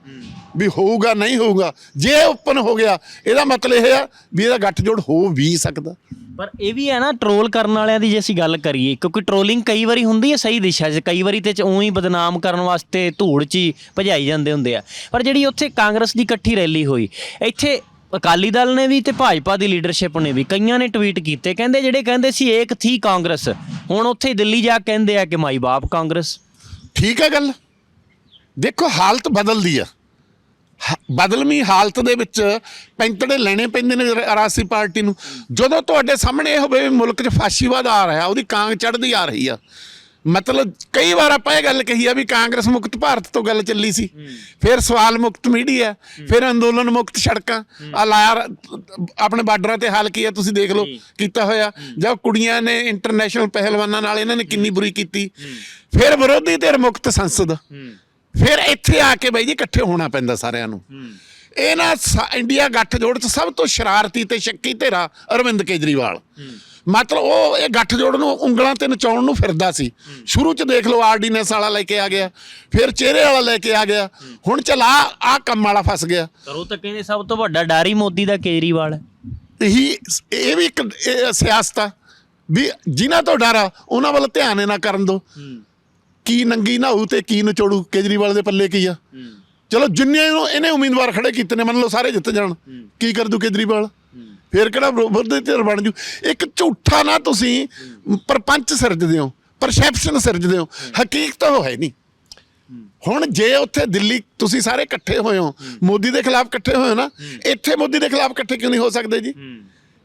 ਵੀ ਹੋਊਗਾ ਨਹੀਂ ਹੋਊਗਾ ਜੇ ਓਪਨ ਹੋ ਗਿਆ ਇਹਦਾ ਮਤਲਬ ਇਹ ਆ ਵੀ ਇਹਦਾ ਗੱਠਜੋੜ ਹੋ ਵੀ ਸਕਦਾ। ਪਰ ਇਹ ਵੀ ਹੈ ਨਾ ਟਰੋਲ ਕਰਨ ਵਾਲਿਆਂ ਦੀ ਜੇ ਅਸੀਂ ਗੱਲ ਕਰੀਏ ਕਿਉਂਕਿ ਟਰੋਲਿੰਗ ਕਈ ਵਾਰੀ ਹੁੰਦੀ ਹੈ ਸਹੀ ਦਿਸ਼ਾ 'ਚ ਕਈ ਵਾਰੀ ਤੇ ਚ ਊਂ ਹੀ ਬਦਨਾਮ ਕਰਨ ਵਾਸਤੇ ਧੂੜ 'ਚ ਹੀ ਭਜਾਈ ਜਾਂਦੇ ਹੁੰਦੇ ਆ। ਪਰ ਜਿਹੜੀ ਉੱਥੇ ਕਾਂਗਰਸ ਦੀ ਇਕੱਠੀ ਰੈਲੀ ਹੋਈ ਇੱਥੇ ਅਕਾਲੀ ਦਲ ਨੇ ਵੀ ਤੇ ਭਾਜਪਾ ਦੀ ਲੀਡਰਸ਼ਿਪ ਨੇ ਵੀ ਕਈਆਂ ਨੇ ਟਵੀਟ ਕੀਤੇ ਕਹਿੰਦੇ ਜਿਹੜੇ ਕਹਿੰਦੇ ਸੀ ਏਕ ਥੀ ਕਾਂਗਰਸ ਹੁਣ ਉੱਥੇ ਦਿੱਲੀ ਜਾ ਕੇ ਕਹਿੰਦੇ ਆ ਕਿ ਮਾਈ ਬਾਪ ਕਾਂਗਰਸ। ਠੀਕ ਹੈ ਗੱਲ? ਦੇਖੋ ਹਾਲਤ ਬਦਲਦੀ ਆ। ਬਦਲਵੀਂ ਹਾਲਤ ਦੇ ਵਿੱਚ ਪੈਂਤੜੇ ਲੈਣੇ ਪੈਂਦੇ ਨੇ ਰ- ਰਾਸ਼ਟਰੀ ਪਾਰਟੀ ਨੂੰ। ਜਦੋਂ ਤੁਹਾਡੇ ਸਾਹਮਣੇ ਇਹ ਹੋਵੇ ਵੀ ਮੁਲਕ 'ਚ ਫਾਸ਼ੀਵਾਦ ਆ ਰਿਹਾ ਉਹਦੀ ਕਾਂਗ ਚੜ੍ਹਦੀ ਆ ਰਹੀ ਆ। ਮਤਲਬ ਕਈ ਵਾਰ ਆਪਾਂ ਇਹ ਗੱਲ ਕਹੀ ਆ ਵੀ ਕਾਂਗਰਸ ਮੁਕਤ ਭਾਰਤ ਤੋਂ ਗੱਲ ਚੱਲੀ ਸੀ। ਫਿਰ ਸਵਾਲ ਮੁਕਤ ਮੀਡੀਆ ਫਿਰ ਅੰਦੋਲਨ ਮੁਕਤ ਸੜਕਾਂ। ਆ ਲਾਇਆ ਆਪਣੇ ਬਾਰਡਰਾਂ ਤੇ ਹਾਲ ਕੀ ਆ ਤੁਸੀਂ ਦੇਖ ਲਓ ਕੀਤਾ ਹੋਇਆ। ਜਦ ਕੁੜੀਆਂ ਨੇ ਇੰਟਰਨੈਸ਼ਨਲ ਪਹਿਲਵਾਨਾਂ ਨਾਲ ਇਹਨਾਂ ਨੇ ਕਿੰਨੀ ਬੁਰੀ ਕੀਤੀ। ਫਿਰ ਵਿਰੋਧੀ ਧਿਰ ਮੁਕਤ ਸੰਸਦ। ਫਿਰ ਇੱਥੇ ਆ ਕੇ ਬਾਈ ਜੀ ਇਕੱਠੇ ਹੋਣਾ ਪੈਂਦਾ ਸਾਰਿਆਂ ਨੂੰ। ਇਹ ਨਾ ਸਾ- ਇੰਡੀਆ ਗੱਠਜੋੜ ਚ ਸਭ ਤੋਂ ਸ਼ਰਾਰਤੀ ਤੇ ਸ਼ੱਕੀ ਧਿਰਾ ਅਰਵਿੰਦ ਕੇਜਰੀਵਾਲ। ਮਤਲਬ ਉਹ ਇਹ ਗੱਠਜੋੜ ਨੂੰ ਉਂਗਲਾਂ ਤੇ ਨਚਾਉਣ ਨੂੰ ਫਿਰਦਾ ਸੀ। ਸ਼ੁਰੂ ਚ ਦੇਖ ਲਓ ਆਰਡੀਨੈਂਸ ਵਾਲਾ ਲੈ ਕੇ ਆ ਗਿਆ ਫਿਰ ਚਿਹਰੇ ਵਾਲਾ ਲੈ ਕੇ ਆ ਗਿਆ। ਹੁਣ ਚਲਾ ਆ ਕੰਮ ਵਾਲਾ ਫਸ ਗਿਆ। ਪਰ ਉਹ ਤਾਂ ਕਹਿੰਦੇ ਸਭ ਤੋਂ ਵੱਡਾ ਡਰ ਮੋਦੀ ਦਾ ਕੇਜਰੀਵਾਲ। ਇਹੀ ਇਹ ਵੀ ਇੱਕ ਸਿਆਸਤ ਆ। ਵੀ ਜਿਨ੍ਹਾਂ ਤੋਂ ਡਰ ਆ ਉਹਨਾਂ ਵੱਲ ਧਿਆਨ ਨਾ ਕਰਨ ਦੋ। ਕੀ ਨੰਗੀ ਨਹਾਊ ਤੇ ਕੀ ਨਚੋੜੂ ਕੇਜਰੀਵਾਲ ਦੇ ਪੱਲੇ ਕੀ ਆ? ਚਲੋ ਜਿੰਨੇ ਇਹਨੇ ਉਮੀਦਵਾਰ ਖੜੇ ਕੀਤੇ ਨੇ ਮੰਨ ਲਓ ਸਾਰੇ ਜਿੱਤ ਜਾਣ। ਕੀ ਕਰ ਦੂ ਕੇਜਰੀਵਾਲ? ਫੇਰ ਕਿਹੜਾ ਵਿਰੋਧੀ ਧਿਰ ਬਣ ਜੂ? ਇੱਕ ਝੂਠਾ ਨਾ ਤੁਸੀਂ ਪਰਪੰਚ ਸਿਰਜਦੇ ਹੋ ਪਰਸੈਪਸ਼ਨ ਸਿਰਜਦੇ ਹੋ। ਹਕੀਕਤ ਉਹ ਹੈ ਨਹੀਂ। ਹੁਣ ਜੇ ਉੱਥੇ ਦਿੱਲੀ ਤੁਸੀਂ ਸਾਰੇ ਇਕੱਠੇ ਹੋਏ ਹੋ ਮੋਦੀ ਦੇ ਖਿਲਾਫ ਇਕੱਠੇ ਹੋਏ ਹੋ ਨਾ ਇੱਥੇ ਮੋਦੀ ਦੇ ਖਿਲਾਫ ਇਕੱਠੇ ਕਿਉਂ ਨਹੀਂ ਹੋ ਸਕਦੇ ਜੀ?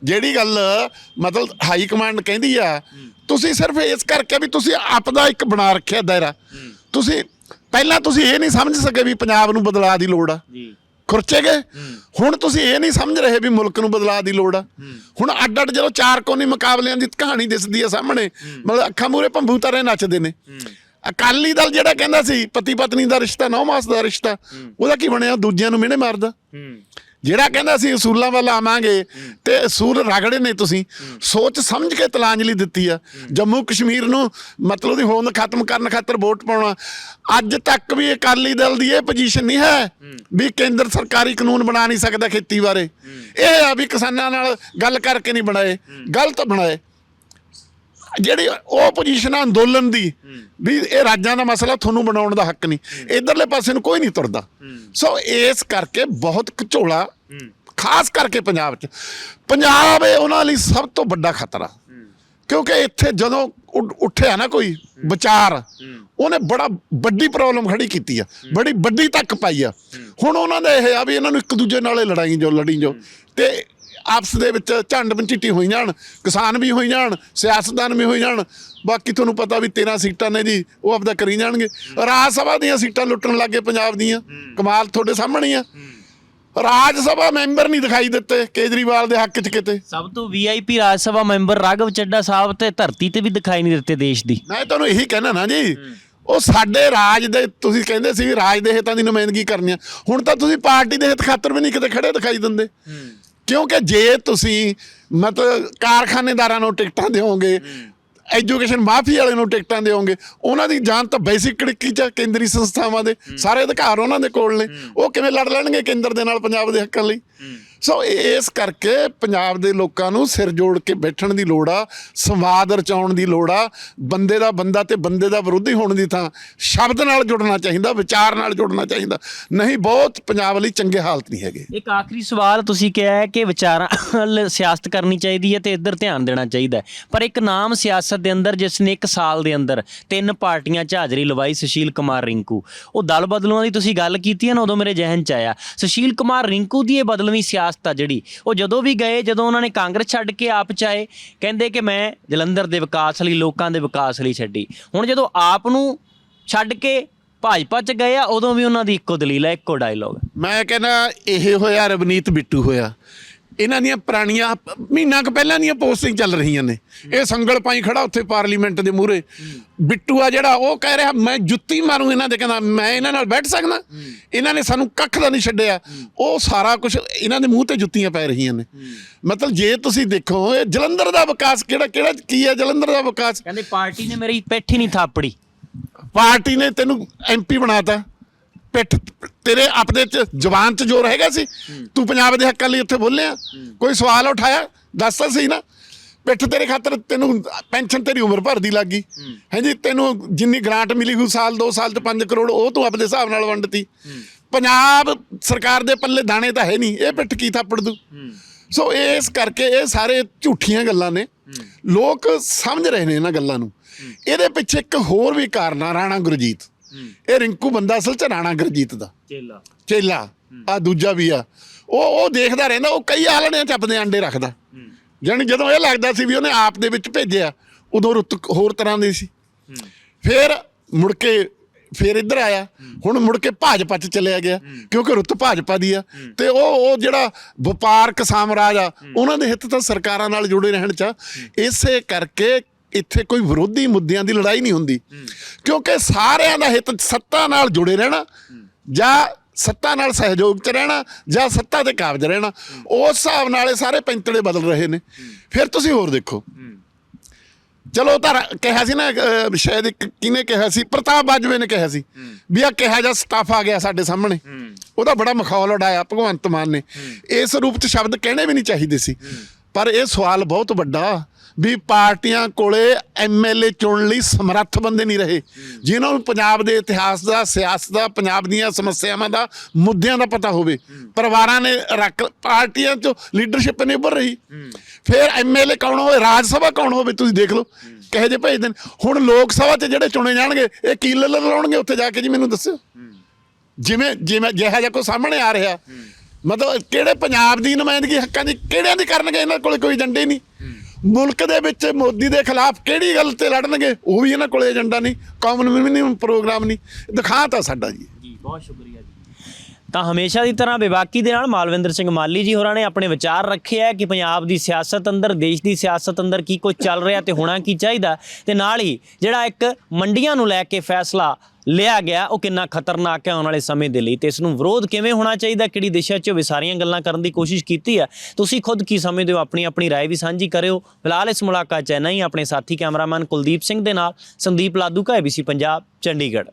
ਜਿਹੜੀ ਗੱਲ ਮਤਲਬ ਹਾਈ ਕਮਾਂਡ ਕਹਿੰਦੀ ਆ ਤੁਸੀਂ ਸਿਰਫ ਇਸ ਕਰਕੇ ਵੀ ਤੁਸੀਂ ਆਪ ਦਾ ਇੱਕ ਬਣਾ ਰੱਖਿਆ ਦਾਇਰਾ। ਤੁਸੀਂ ਪਹਿਲਾਂ ਤੁਸੀਂ ਇਹ ਨਹੀਂ ਸਮਝ ਸਕੇ ਵੀ ਪੰਜਾਬ ਨੂੰ ਬਦਲਾਅ ਦੀ ਲੋੜ ਆ। ਜੀ। ਖੁਰਚੇ ਗਏ। ਹੁਣ ਤੁਸੀਂ ਇਹ ਨਹੀਂ ਸਮਝ ਰਹੇ ਵੀ ਮੁਲਕ ਨੂੰ ਬਦਲਾਅ ਦੀ ਲੋੜ ਆ। ਹੁਣ ਅੱਡ ਅੱਡ ਜਦੋਂ ਚਾਰ ਕੋਨੀ ਮੁਕਾਬਲਿਆਂ ਦੀ ਕਹਾਣੀ ਦਿਸਦੀ ਆ ਸਾਹਮਣੇ ਮਤਲਬ ਅੱਖਾਂ ਮੂਰੇ ਭੰਬੂ ਤਾਰੇ ਨੱਚਦੇ ਨੇ। ਅਕਾਲੀ ਦਲ ਜਿਹੜਾ ਕਹਿੰਦਾ ਸੀ ਪਤੀ ਪਤਨੀ ਦਾ ਰਿਸ਼ਤਾ 9 ਮਾਸ ਦਾ ਰਿਸ਼ਤਾ ਉਹਦਾ ਕੀ ਬਣਿਆ? ਦੂਜਿਆਂ ਨੂੰ ਮਿਹਣੇ ਮਾਰਦਾ। ਜਿਹੜਾ ਕਹਿੰਦਾ ਸੀ ਅਸੂਲਾਂ ਵੱਲ ਆਵਾਂਗੇ ਤੇ ਅਸੂਲ ਰਗੜੇ ਨੇ ਤੁਸੀਂ। ਸੋਚ ਸਮਝ ਕੇ ਤਲਾਂਜਲੀ ਦਿੱਤੀ ਆ। ਜੰਮੂ ਕਸ਼ਮੀਰ ਨੂੰ ਮਤਲਬ ਦੀ ਹੋਂਦ ਖਤਮ ਕਰਨ ਖਾਤਰ ਵੋਟ ਪਾਉਣਾ। ਅੱਜ ਤੱਕ ਵੀ ਅਕਾਲੀ ਦਲ ਦੀ ਇਹ ਪੋਜੀਸ਼ਨ ਨਹੀਂ ਹੈ ਵੀ ਕੇਂਦਰ ਸਰਕਾਰੀ ਕਾਨੂੰਨ ਬਣਾ ਨਹੀਂ ਸਕਦਾ ਖੇਤੀ ਬਾਰੇ। ਇਹ ਆ ਵੀ ਕਿਸਾਨਾਂ ਨਾਲ ਗੱਲ ਕਰਕੇ ਨਹੀਂ ਬਣਾਏ। ਗਲਤ ਬਣਾਏ। ਜਿਹੜੀ ਉਹ ਪੋਜੀਸ਼ਨ ਆ ਅੰਦੋਲਨ ਦੀ ਵੀ ਇਹ ਰਾਜਾਂ ਦਾ ਮਸਲਾ ਤੁਹਾਨੂੰ ਬਣਾਉਣ ਦਾ ਹੱਕ ਨਹੀਂ। ਇਧਰਲੇ ਪਾਸੇ ਨੂੰ ਕੋਈ ਨਹੀਂ ਤੁਰਦਾ। ਸੋ ਇਸ ਕਰਕੇ ਬਹੁਤ ਘਚੋਲਾ ਖਾਸ ਕਰਕੇ ਪੰਜਾਬ 'ਚ। ਪੰਜਾਬ ਇਹ ਉਹਨਾਂ ਲਈ ਸਭ ਤੋਂ ਵੱਡਾ ਖਤਰਾ। ਕਿਉਂਕਿ ਇੱਥੇ ਜਦੋਂ ਉੱਠਿਆ ਨਾ ਕੋਈ ਵਿਚਾਰ ਉਹਨੇ ਬੜਾ ਵੱਡੀ ਪ੍ਰੋਬਲਮ ਖੜੀ ਕੀਤੀ ਆ। ਬੜੀ ਵੱਡੀ ਤੱਕ ਪਾਈ ਆ। ਹੁਣ ਉਹਨਾਂ ਦਾ ਇਹ ਆ ਵੀ ਇਹਨਾਂ ਨੂੰ ਇੱਕ ਦੂਜੇ ਨਾਲੇ ਲੜਾਈ ਜੋ ਲੜੀ ਜੋ। ਤੇ ਆਪਸ ਦੇ ਵਿੱਚ ਝੰਡ ਪੰਚੀਟੀ ਹੋਈ ਜਾਣ ਕਿਸਾਨ ਵੀ ਹੋਈ ਜਾਣ ਸਿਆਸਤਦਾਨ ਵੀ ਹੋਈ ਜਾਣ ਬਾਕੀ ਤੁਹਾਨੂੰ ਪਤਾ ਵੀ 13 ਸੀਟਾਂ ਨੇ ਜੀ ਉਹ ਆਪਦਾ ਕਰੀ ਜਾਣਗੇ। ਰਾਜ ਸਭਾ ਦੀਆਂ ਸੀਟਾਂ ਲੁੱਟਣ ਲੱਗੇ ਪੰਜਾਬ ਦੀਆਂ। ਕਮਾਲ ਤੁਹਾਡੇ ਸਾਹਮਣੇ ਆ। ਰਾਜ ਸਭਾ ਮੈਂਬਰ ਨਹੀਂ ਦਿਖਾਈ ਦਿੱਤੇ ਕੇਜਰੀਵਾਲ ਦੇ ਹੱਕ 'ਚ ਕਿਤੇ। ਸਭ ਤੋਂ ਵੀਆਈਪੀ ਰਾਜ ਸਭਾ ਮੈਂਬਰ ਰਾਘਵ ਚੱਡਾ ਸਾਹਿਬ ਤੇ ਧਰਤੀ ਤੇ ਵੀ ਦਿਖਾਈ ਨਹੀਂ ਦਿੱਤੇ ਦੇਸ਼ ਦੀ। ਮੈਂ ਤੁਹਾਨੂੰ ਇਹੀ ਕਹਿਣਾ ਨਾ ਜੀ ਉਹ ਸਾਡੇ ਰਾਜ ਦੇ ਤੁਸੀਂ ਕਹਿੰਦੇ ਸੀ ਵੀ ਰਾਜ ਦੇ ਹਿੱਤਾਂ ਦੀ ਨੁਮਾਇੰਦਗੀ ਕਰਨੀ ਆ। ਹੁਣ ਤਾਂ ਤੁਸੀਂ ਪਾਰਟੀ ਦੇ ਹਿੱਤ ਖਾਤਰ ਵੀ ਨਹੀਂ ਕਿਤੇ ਖੜੇ ਦਿਖਾਈ ਦਿੰਦੇ। ਕਿਉਂਕਿ ਜੇ ਤੁਸੀਂ ਮਤਲਬ ਕਾਰਖਾਨੇਦਾਰਾਂ ਨੂੰ ਟਿਕਟਾਂ ਦਿਓਗੇ ਐਜੂਕੇਸ਼ਨ ਮਾਫੀ ਵਾਲੇ ਨੂੰ ਟਿਕਟਾਂ ਦਿਓਗੇ ਉਹਨਾਂ ਦੀ ਜਾਨ ਤਾਂ ਬੇਸਿਕ ਕੜਕੀ ਚ ਕੇਂਦਰੀ ਸੰਸਥਾਵਾਂ ਦੇ ਸਾਰੇ ਅਧਿਕਾਰ ਉਹਨਾਂ ਦੇ ਕੋਲ ਨੇ। ਉਹ ਕਿਵੇਂ ਲੜ ਲੈਣਗੇ ਕੇਂਦਰ ਦੇ ਨਾਲ ਪੰਜਾਬ ਦੇ ਹੱਕਾਂ ਲਈ? ਸੋ ਇਸ ਕਰਕੇ ਪੰਜਾਬ ਦੇ ਲੋਕਾਂ ਨੂੰ ਸਿਰ ਜੋੜ ਕੇ ਬੈਠਣ ਦੀ ਲੋੜ ਆ, ਸੰਵਾਦ ਰਚਾਉਣ ਦੀ ਲੋੜ ਆ, ਬੰਦੇ ਦਾ ਬੰਦਾ ਤੇ ਬੰਦੇ ਦਾ ਵਿਰੋਧੀ ਹੋਣ ਦੀ ਥਾਂ ਸ਼ਬਦ ਨਾਲ ਜੁੜਨਾ ਚਾਹੀਦਾ, ਵਿਚਾਰ ਨਾਲ ਜੁੜਨਾ ਚਾਹੀਦਾ। ਨਹੀਂ, ਬਹੁਤ ਪੰਜਾਬ ਲਈ ਚੰਗੇ ਹਾਲਤ ਨਹੀਂ ਹੈਗੇ। ਇੱਕ ਆਖਰੀ ਸਵਾਲ ਤੁਸੀਂ ਕਿਹਾ ਹੈ ਕਿ ਵਿਚਾਰਾਂ ਵੱਲ ਸਿਆਸਤ ਕਰਨੀ ਚਾਹੀਦੀ ਹੈ ਤੇ ਇੱਧਰ ਧਿਆਨ ਦੇਣਾ ਚਾਹੀਦਾ ਪਰ ਇੱਕ ਨਾਮ ਸਿਆਸਤ ਦੇ ਅੰਦਰ, ਜਿਸ ਨੇ ਇੱਕ ਸਾਲ ਦੇ ਅੰਦਰ ਤਿੰਨ ਪਾਰਟੀਆਂ 'ਚ ਹਾਜ਼ਰੀ ਲਵਾਈ ਸੁਸ਼ੀਲ ਕੁਮਾਰ ਰਿੰਕੂ। ਉਹ ਦਲ ਬਦਲੂਆਂ ਦੀ ਤੁਸੀਂ ਗੱਲ ਕੀਤੀ ਹੈ ਨਾ, ਉਦੋਂ ਮੇਰੇ ਜ਼ਿਹਨ 'ਚ ਆਇਆ। ਸੁਸ਼ੀਲ ਕੁਮਾਰ ਰਿੰਕੂ ਦੀ ਇਹ ਬਦਲਵੀਂ ਸਿਆਸਤ ਆ ਜਿਹੜੀ, ਉਹ ਜਦੋਂ ਵੀ ਗਏ, ਜਦੋਂ ਉਹਨਾਂ ਨੇ ਕਾਂਗਰਸ ਛੱਡ ਕੇ ਆਪ ਚਾਏ ਕਹਿੰਦੇ ਕਿ ਮੈਂ ਜਲੰਧਰ ਦੇ ਵਿਕਾਸ ਲਈ, ਲੋਕਾਂ ਦੇ ਵਿਕਾਸ ਲਈ ਛੱਡੀ। ਹੁਣ ਜਦੋਂ ਆਪ ਨੂੰ ਛੱਡ ਕੇ ਭਾਜਪਾ 'ਚ ਗਏ ਆ, ਉਦੋਂ ਵੀ ਉਹਨਾਂ ਦੀ ਇੱਕੋ ਦਲੀਲ ਹੈ, ਇੱਕੋ ਡਾਇਲੋਗ ਮੈਂ ਕਹਿੰਦਾ, ਇਹ ਹੋਇਆ ਰਵਨੀਤ ਬਿੱਟੂ ਹੋਇਆ। ਇਹਨਾਂ ਦੀਆਂ ਪੁਰਾਣੀਆਂ ਮਹੀਨਾ ਕੁ ਪਹਿਲਾਂ ਦੀਆਂ ਪੋਸਟਿੰਗ ਚੱਲ ਰਹੀਆਂ ਨੇ। ਇਹ ਸੰਗਲ ਪਾਈ ਖੜਾ ਉੱਥੇ ਪਾਰਲੀਮੈਂਟ ਦੇ ਮੂਹਰੇ। ਬਿੱਟੂ ਆ ਜਿਹੜਾ ਉਹ ਕਹਿ ਰਿਹਾ ਮੈਂ ਜੁੱਤੀ ਮਾਰੂ ਇਹਨਾਂ ਦੇ ਕਹਿੰਦਾ ਮੈਂ ਇਹਨਾਂ ਨਾਲ ਬੈਠ ਸਕਦਾ। ਇਹਨਾਂ ਨੇ ਸਾਨੂੰ ਕੱਖ ਦਾ ਨਹੀਂ ਛੱਡਿਆ। ਉਹ ਸਾਰਾ ਕੁਝ ਇਹਨਾਂ ਦੇ ਮੂੰਹ ਤੇ ਜੁੱਤੀਆਂ ਪੈ ਰਹੀਆਂ ਨੇ। ਮਤਲਬ ਜੇ ਤੁਸੀਂ ਦੇਖੋ ਇਹ ਜਲੰਧਰ ਦਾ ਵਿਕਾਸ ਕਿਹੜਾ ਕਿਹੜਾ ਕੀ ਹੈ ਜਲੰਧਰ ਦਾ ਵਿਕਾਸ? ਕਹਿੰਦੇ ਪਾਰਟੀ ਨੇ ਮੇਰੀ ਪਿੱਠ ਨਹੀਂ ਥਾਪੜੀ। ਪਾਰਟੀ ਨੇ ਤੈਨੂੰ ਐਮਪੀ ਬਣਾਤਾ। ਪਿੱਠ ਤੇਰੇ ਆਪਣੇ ਚ ਜ਼ਬਾਨ ਚ ਜ਼ੋਰ ਹੈਗਾ ਸੀ ਤੂੰ ਪੰਜਾਬ ਦੇ ਹੱਕਾਂ ਲਈ ਉੱਥੇ ਬੋਲਿਆ। ਕੋਈ ਸਵਾਲ ਉਠਾਇਆ? ਦੱਸ ਤਾਂ ਸਹੀ ਨਾ। ਪਿੱਠ ਤੇਰੇ ਖਾਤਰ ਤੈਨੂੰ ਪੈਨਸ਼ਨ ਤੇਰੀ ਉਮਰ ਭਰ ਦੀ ਲੱਗ ਗਈ। ਹਾਂਜੀ ਤੈਨੂੰ ਜਿੰਨੀ ਗ੍ਰਾਂਟ ਮਿਲੀ ਹੋਈ ਸਾਲ 2 ਸਾਲ ਚ 5 ਕਰੋੜ ਉਹ ਤੂੰ ਆਪਣੇ ਹਿਸਾਬ ਨਾਲ ਵੰਡਤੀ। ਪੰਜਾਬ ਸਰਕਾਰ ਦੇ ਪੱਲੇ ਦਾਣੇ ਤਾਂ ਹੈ ਨਹੀਂ। ਇਹ ਪਿੱਠ ਕੀ ਥਾਪੜ ਦੂ? ਸੋ ਇਸ ਕਰਕੇ ਇਹ ਸਾਰੇ ਝੂਠੀਆਂ ਗੱਲਾਂ ਨੇ। ਲੋਕ ਸਮਝ ਰਹੇ ਨੇ ਇਹਨਾਂ ਗੱਲਾਂ ਨੂੰ। ਇਹਦੇ ਪਿੱਛੇ ਇੱਕ ਹੋਰ ਵੀ ਕਾਰਨ ਆ ਰਾਣਾ ਗੁਰਜੀਤ। ਇਹ ਰਿੰਕੂ ਬੰਦਾ ਅਸਲ ਚ ਰਾਣਾ ਗੁਰਜੀਤ ਦਾ। ਚੇਲਾ। ਚੇਲਾ। ਆ ਦੂਜਾ ਵੀ ਆ। ਉਹ ਉਹ ਦੇਖਦਾ ਰਹਿੰਦਾ ਉਹ ਕਈ ਆਲਣਿਆਂ ਚ ਆਪਣੇ ਅੰਡੇ ਰੱਖਦਾ। ਜਾਣੀ ਜਦੋਂ ਇਹ ਲੱਗਦਾ ਸੀ ਵੀ ਉਹਨੇ ਆਪ ਦੇ ਵਿੱਚ ਭੇਜਿਆ ਉਦੋਂ ਰੁੱਤ ਹੋਰ ਤਰ੍ਹਾਂ ਦੀ ਸੀ। ਫਿਰ ਮੁੜ ਕੇ ਫਿਰ ਇੱਧਰ ਆਇਆ। ਹੁਣ ਮੁੜ ਕੇ ਭਾਜਪਾ ਚ ਚਲਿਆ ਗਿਆ ਕਿਉਂਕਿ ਰੁੱਤ ਭਾਜਪਾ ਦੀ ਆ। ਤੇ ਉਹ ਉਹ ਜਿਹੜਾ ਵਪਾਰਕ ਸਾਮਰਾਜ ਆ ਉਹਨਾਂ ਦੇ ਹਿੱਤ ਤਾਂ ਸਰਕਾਰਾਂ ਨਾਲ ਜੁੜੇ ਰਹਿਣ ਚ। ਇਸੇ ਕਰਕੇ ਇੱਥੇ ਕੋਈ ਵਿਰੋਧੀ ਮੁੱਦਿਆਂ ਦੀ ਲੜਾਈ ਨਹੀਂ ਹੁੰਦੀ। ਕਿਉਂਕਿ ਸਾਰਿਆਂ ਦਾ ਹਿੱਤ ਸੱਤਾ ਨਾਲ ਜੁੜੇ ਰਹਿਣਾ ਜਾਂ ਸੱਤਾ ਨਾਲ ਸਹਿਯੋਗ ਚ ਰਹਿਣਾ ਜਾਂ ਸੱਤਾ ਦੇ ਕਾਬਜ ਰਹਿਣਾ ਉਸ ਹਿਸਾਬ ਨਾਲ ਇਹ ਸਾਰੇ ਪੈਂਤੜੇ ਬਦਲ ਰਹੇ ਨੇ। ਫਿਰ ਤੁਸੀਂ ਹੋਰ ਦੇਖੋ। ਚਲੋ ਤਾਂ ਕਿਹਾ ਸੀ ਨਾ ਸ਼ਾਇਦ ਕਿਹਨੇ ਕਿਹਾ ਸੀ ਪ੍ਰਤਾਪ ਬਾਜਵੇ ਨੇ ਕਿਹਾ ਸੀ ਵੀ ਆ ਕਿਹਾ ਜਾ ਸਟਾਫ ਆ ਗਿਆ ਸਾਡੇ ਸਾਹਮਣੇ। ਉਹਦਾ ਬੜਾ ਮਖੌਲ ਉਡਾਇਆ ਭਗਵੰਤ ਮਾਨ ਨੇ। ਇਸ ਰੂਪ ਚ ਸ਼ਬਦ ਕਹਿਣੇ ਵੀ ਨਹੀਂ ਚਾਹੀਦੇ ਸੀ। ਪਰ ਇਹ ਸਵਾਲ ਬਹੁਤ ਵੱਡਾ ਵੀ ਪਾਰਟੀਆਂ ਕੋਲੇ ਐਮਐਲਏ ਚੁਣਨ ਲਈ ਸਮਰੱਥ ਬੰਦੇ ਨਹੀਂ ਰਹੇ। ਜਿਨ੍ਹਾਂ ਨੂੰ ਪੰਜਾਬ ਦੇ ਇਤਿਹਾਸ ਦਾ, ਸਿਆਸਤ ਦਾ, ਪੰਜਾਬ ਦੀਆਂ ਸਮੱਸਿਆਵਾਂ ਦਾ, ਮੁੱਦਿਆਂ ਦਾ ਪਤਾ ਹੋਵੇ, ਪਰਿਵਾਰਾਂ ਨੇ ਰੱਖ ਪਾਰਟੀਆਂ ਚ ਲੀਡਰਸ਼ਿਪ ਨਹੀਂ ਉੱਭਰ ਰਹੀ। ਫਿਰ ਐਮਐਲਏ ਕੌਣ ਹੋਵੇ, ਰਾਜ ਸਭਾ ਕੌਣ ਹੋਵੇ, ਤੁਸੀਂ ਦੇਖ ਲਓ, ਕਹੇ ਜੇ ਭੇਜਦੇ ਨੇ ਹੁਣ ਲੋਕ ਸਭਾ 'ਚ ਜਿਹੜੇ ਚੁਣੇ ਜਾਣਗੇ, ਇਹ ਕੀ ਲੱਲ ਲਾਉਣਗੇ ਉੱਥੇ ਜਾ ਕੇ ਜੀ ਮੈਨੂੰ ਦੱਸਿਓ। ਜਿਵੇਂ ਜਿਵੇਂ ਜਿਹੜਾ ਜਿਹਾ ਕੋ ਸਾਹਮਣੇ ਆ ਰਿਹਾ। ਮਤਲਬ ਕਿਹੜੇ ਪੰਜਾਬ ਦੀ ਨੁਮਾਇੰਦਗੀ ਹੱਕਾਂ ਦੀ, ਕਿਹੜਿਆਂ ਦੀ ਕਰਨਗੇ, ਇਹਨਾਂ ਕੋਲ ਕੋਈ ਏਜੰਡੇ ਨਹੀਂ। ਮੁਲਕ ਦੇ ਵਿੱਚ ਮੋਦੀ ਦੇ ਖਿਲਾਫ ਕਿਹੜੀ ਗੱਲ ਤੇ ਲੜਨਗੇ? ਉਹ ਵੀ ਇਹਨਾਂ ਕੋਲ ਏਜੰਡਾ ਨਹੀਂ ਕਾਮਨ ਮਿਨੀਮਮ ਪ੍ਰੋਗਰਾਮ ਨਹੀਂ। ਦਿਖਾ ਤਾਂ ਸਾਡਾ ਜੀ। ਜੀ, ਬਹੁਤ ਸ਼ੁਕਰੀਆ ਜੀ। ਤਾਂ ਹਮੇਸ਼ਾ ਦੀ ਤਰ੍ਹਾਂ ਬੇਬਾਕੀ ਦੇ ਨਾਲ ਮਾਲਵਿੰਦਰ ਸਿੰਘ ਮਾਲੀ ਜੀ ਹੋਰਾਂ ਨੇ ਆਪਣੇ ਵਿਚਾਰ ਰੱਖੇ ਹੈ ਕਿ ਪੰਜਾਬ ਦੀ ਸਿਆਸਤ ਅੰਦਰ, ਦੇਸ਼ ਦੀ ਸਿਆਸਤ ਅੰਦਰ ਕੀ ਕੁਝ ਚੱਲ ਰਿਹਾ ਤੇ ਹੋਣਾ ਕੀ ਚਾਹੀਦਾ? ਤੇ ਨਾਲ ਹੀ ਜਿਹੜਾ ਇੱਕ ਮੰਡੀਆਂ ਨੂੰ ਲੈ ਕੇ ਫੈਸਲਾ ਲਿਆ ਗਿਆ ਉਹ ਕਿੰਨਾ ਖਤਰਨਾਕ ਹੈ ਆਉਣ ਵਾਲੇ ਸਮੇਂ ਦੇ ਲਈ ਤੇ ਇਸ ਨੂੰ ਵਿਰੋਧ ਕਿਵੇਂ ਹੋਣਾ ਚਾਹੀਦਾ ਕਿਹੜੀ ਦਿਸ਼ਾ 'ਚ ਵੀ ਸਾਰੀਆਂ ਗੱਲਾਂ ਕਰਨ ਦੀ ਕੋਸ਼ਿਸ਼ ਕੀਤੀ ਹੈ ਤੁਸੀਂ ਖੁਦ ਕੀ ਸਮਝਦੇ ਹੋ ਆਪਣੀ ਆਪਣੀ رائے ਵੀ ਸਾਂਝੀ ਕਰਿਓ ਫਿਲਹਾਲ ਇਸ ਮੁਲਾਕਾਤ 'ਚ ਇੰਨਾ ਹੀ ਆਪਣੇ ਸਾਥੀ ਕੈਮਰਾਮੈਨ ਕੁਲਦੀਪ ਸਿੰਘ ਦੇ ਨਾਲ ਸੰਦੀਪ ਲਾਦੂ ਕਾ ABC ਪੰਜਾਬ ਚੰਡੀਗੜ੍ਹ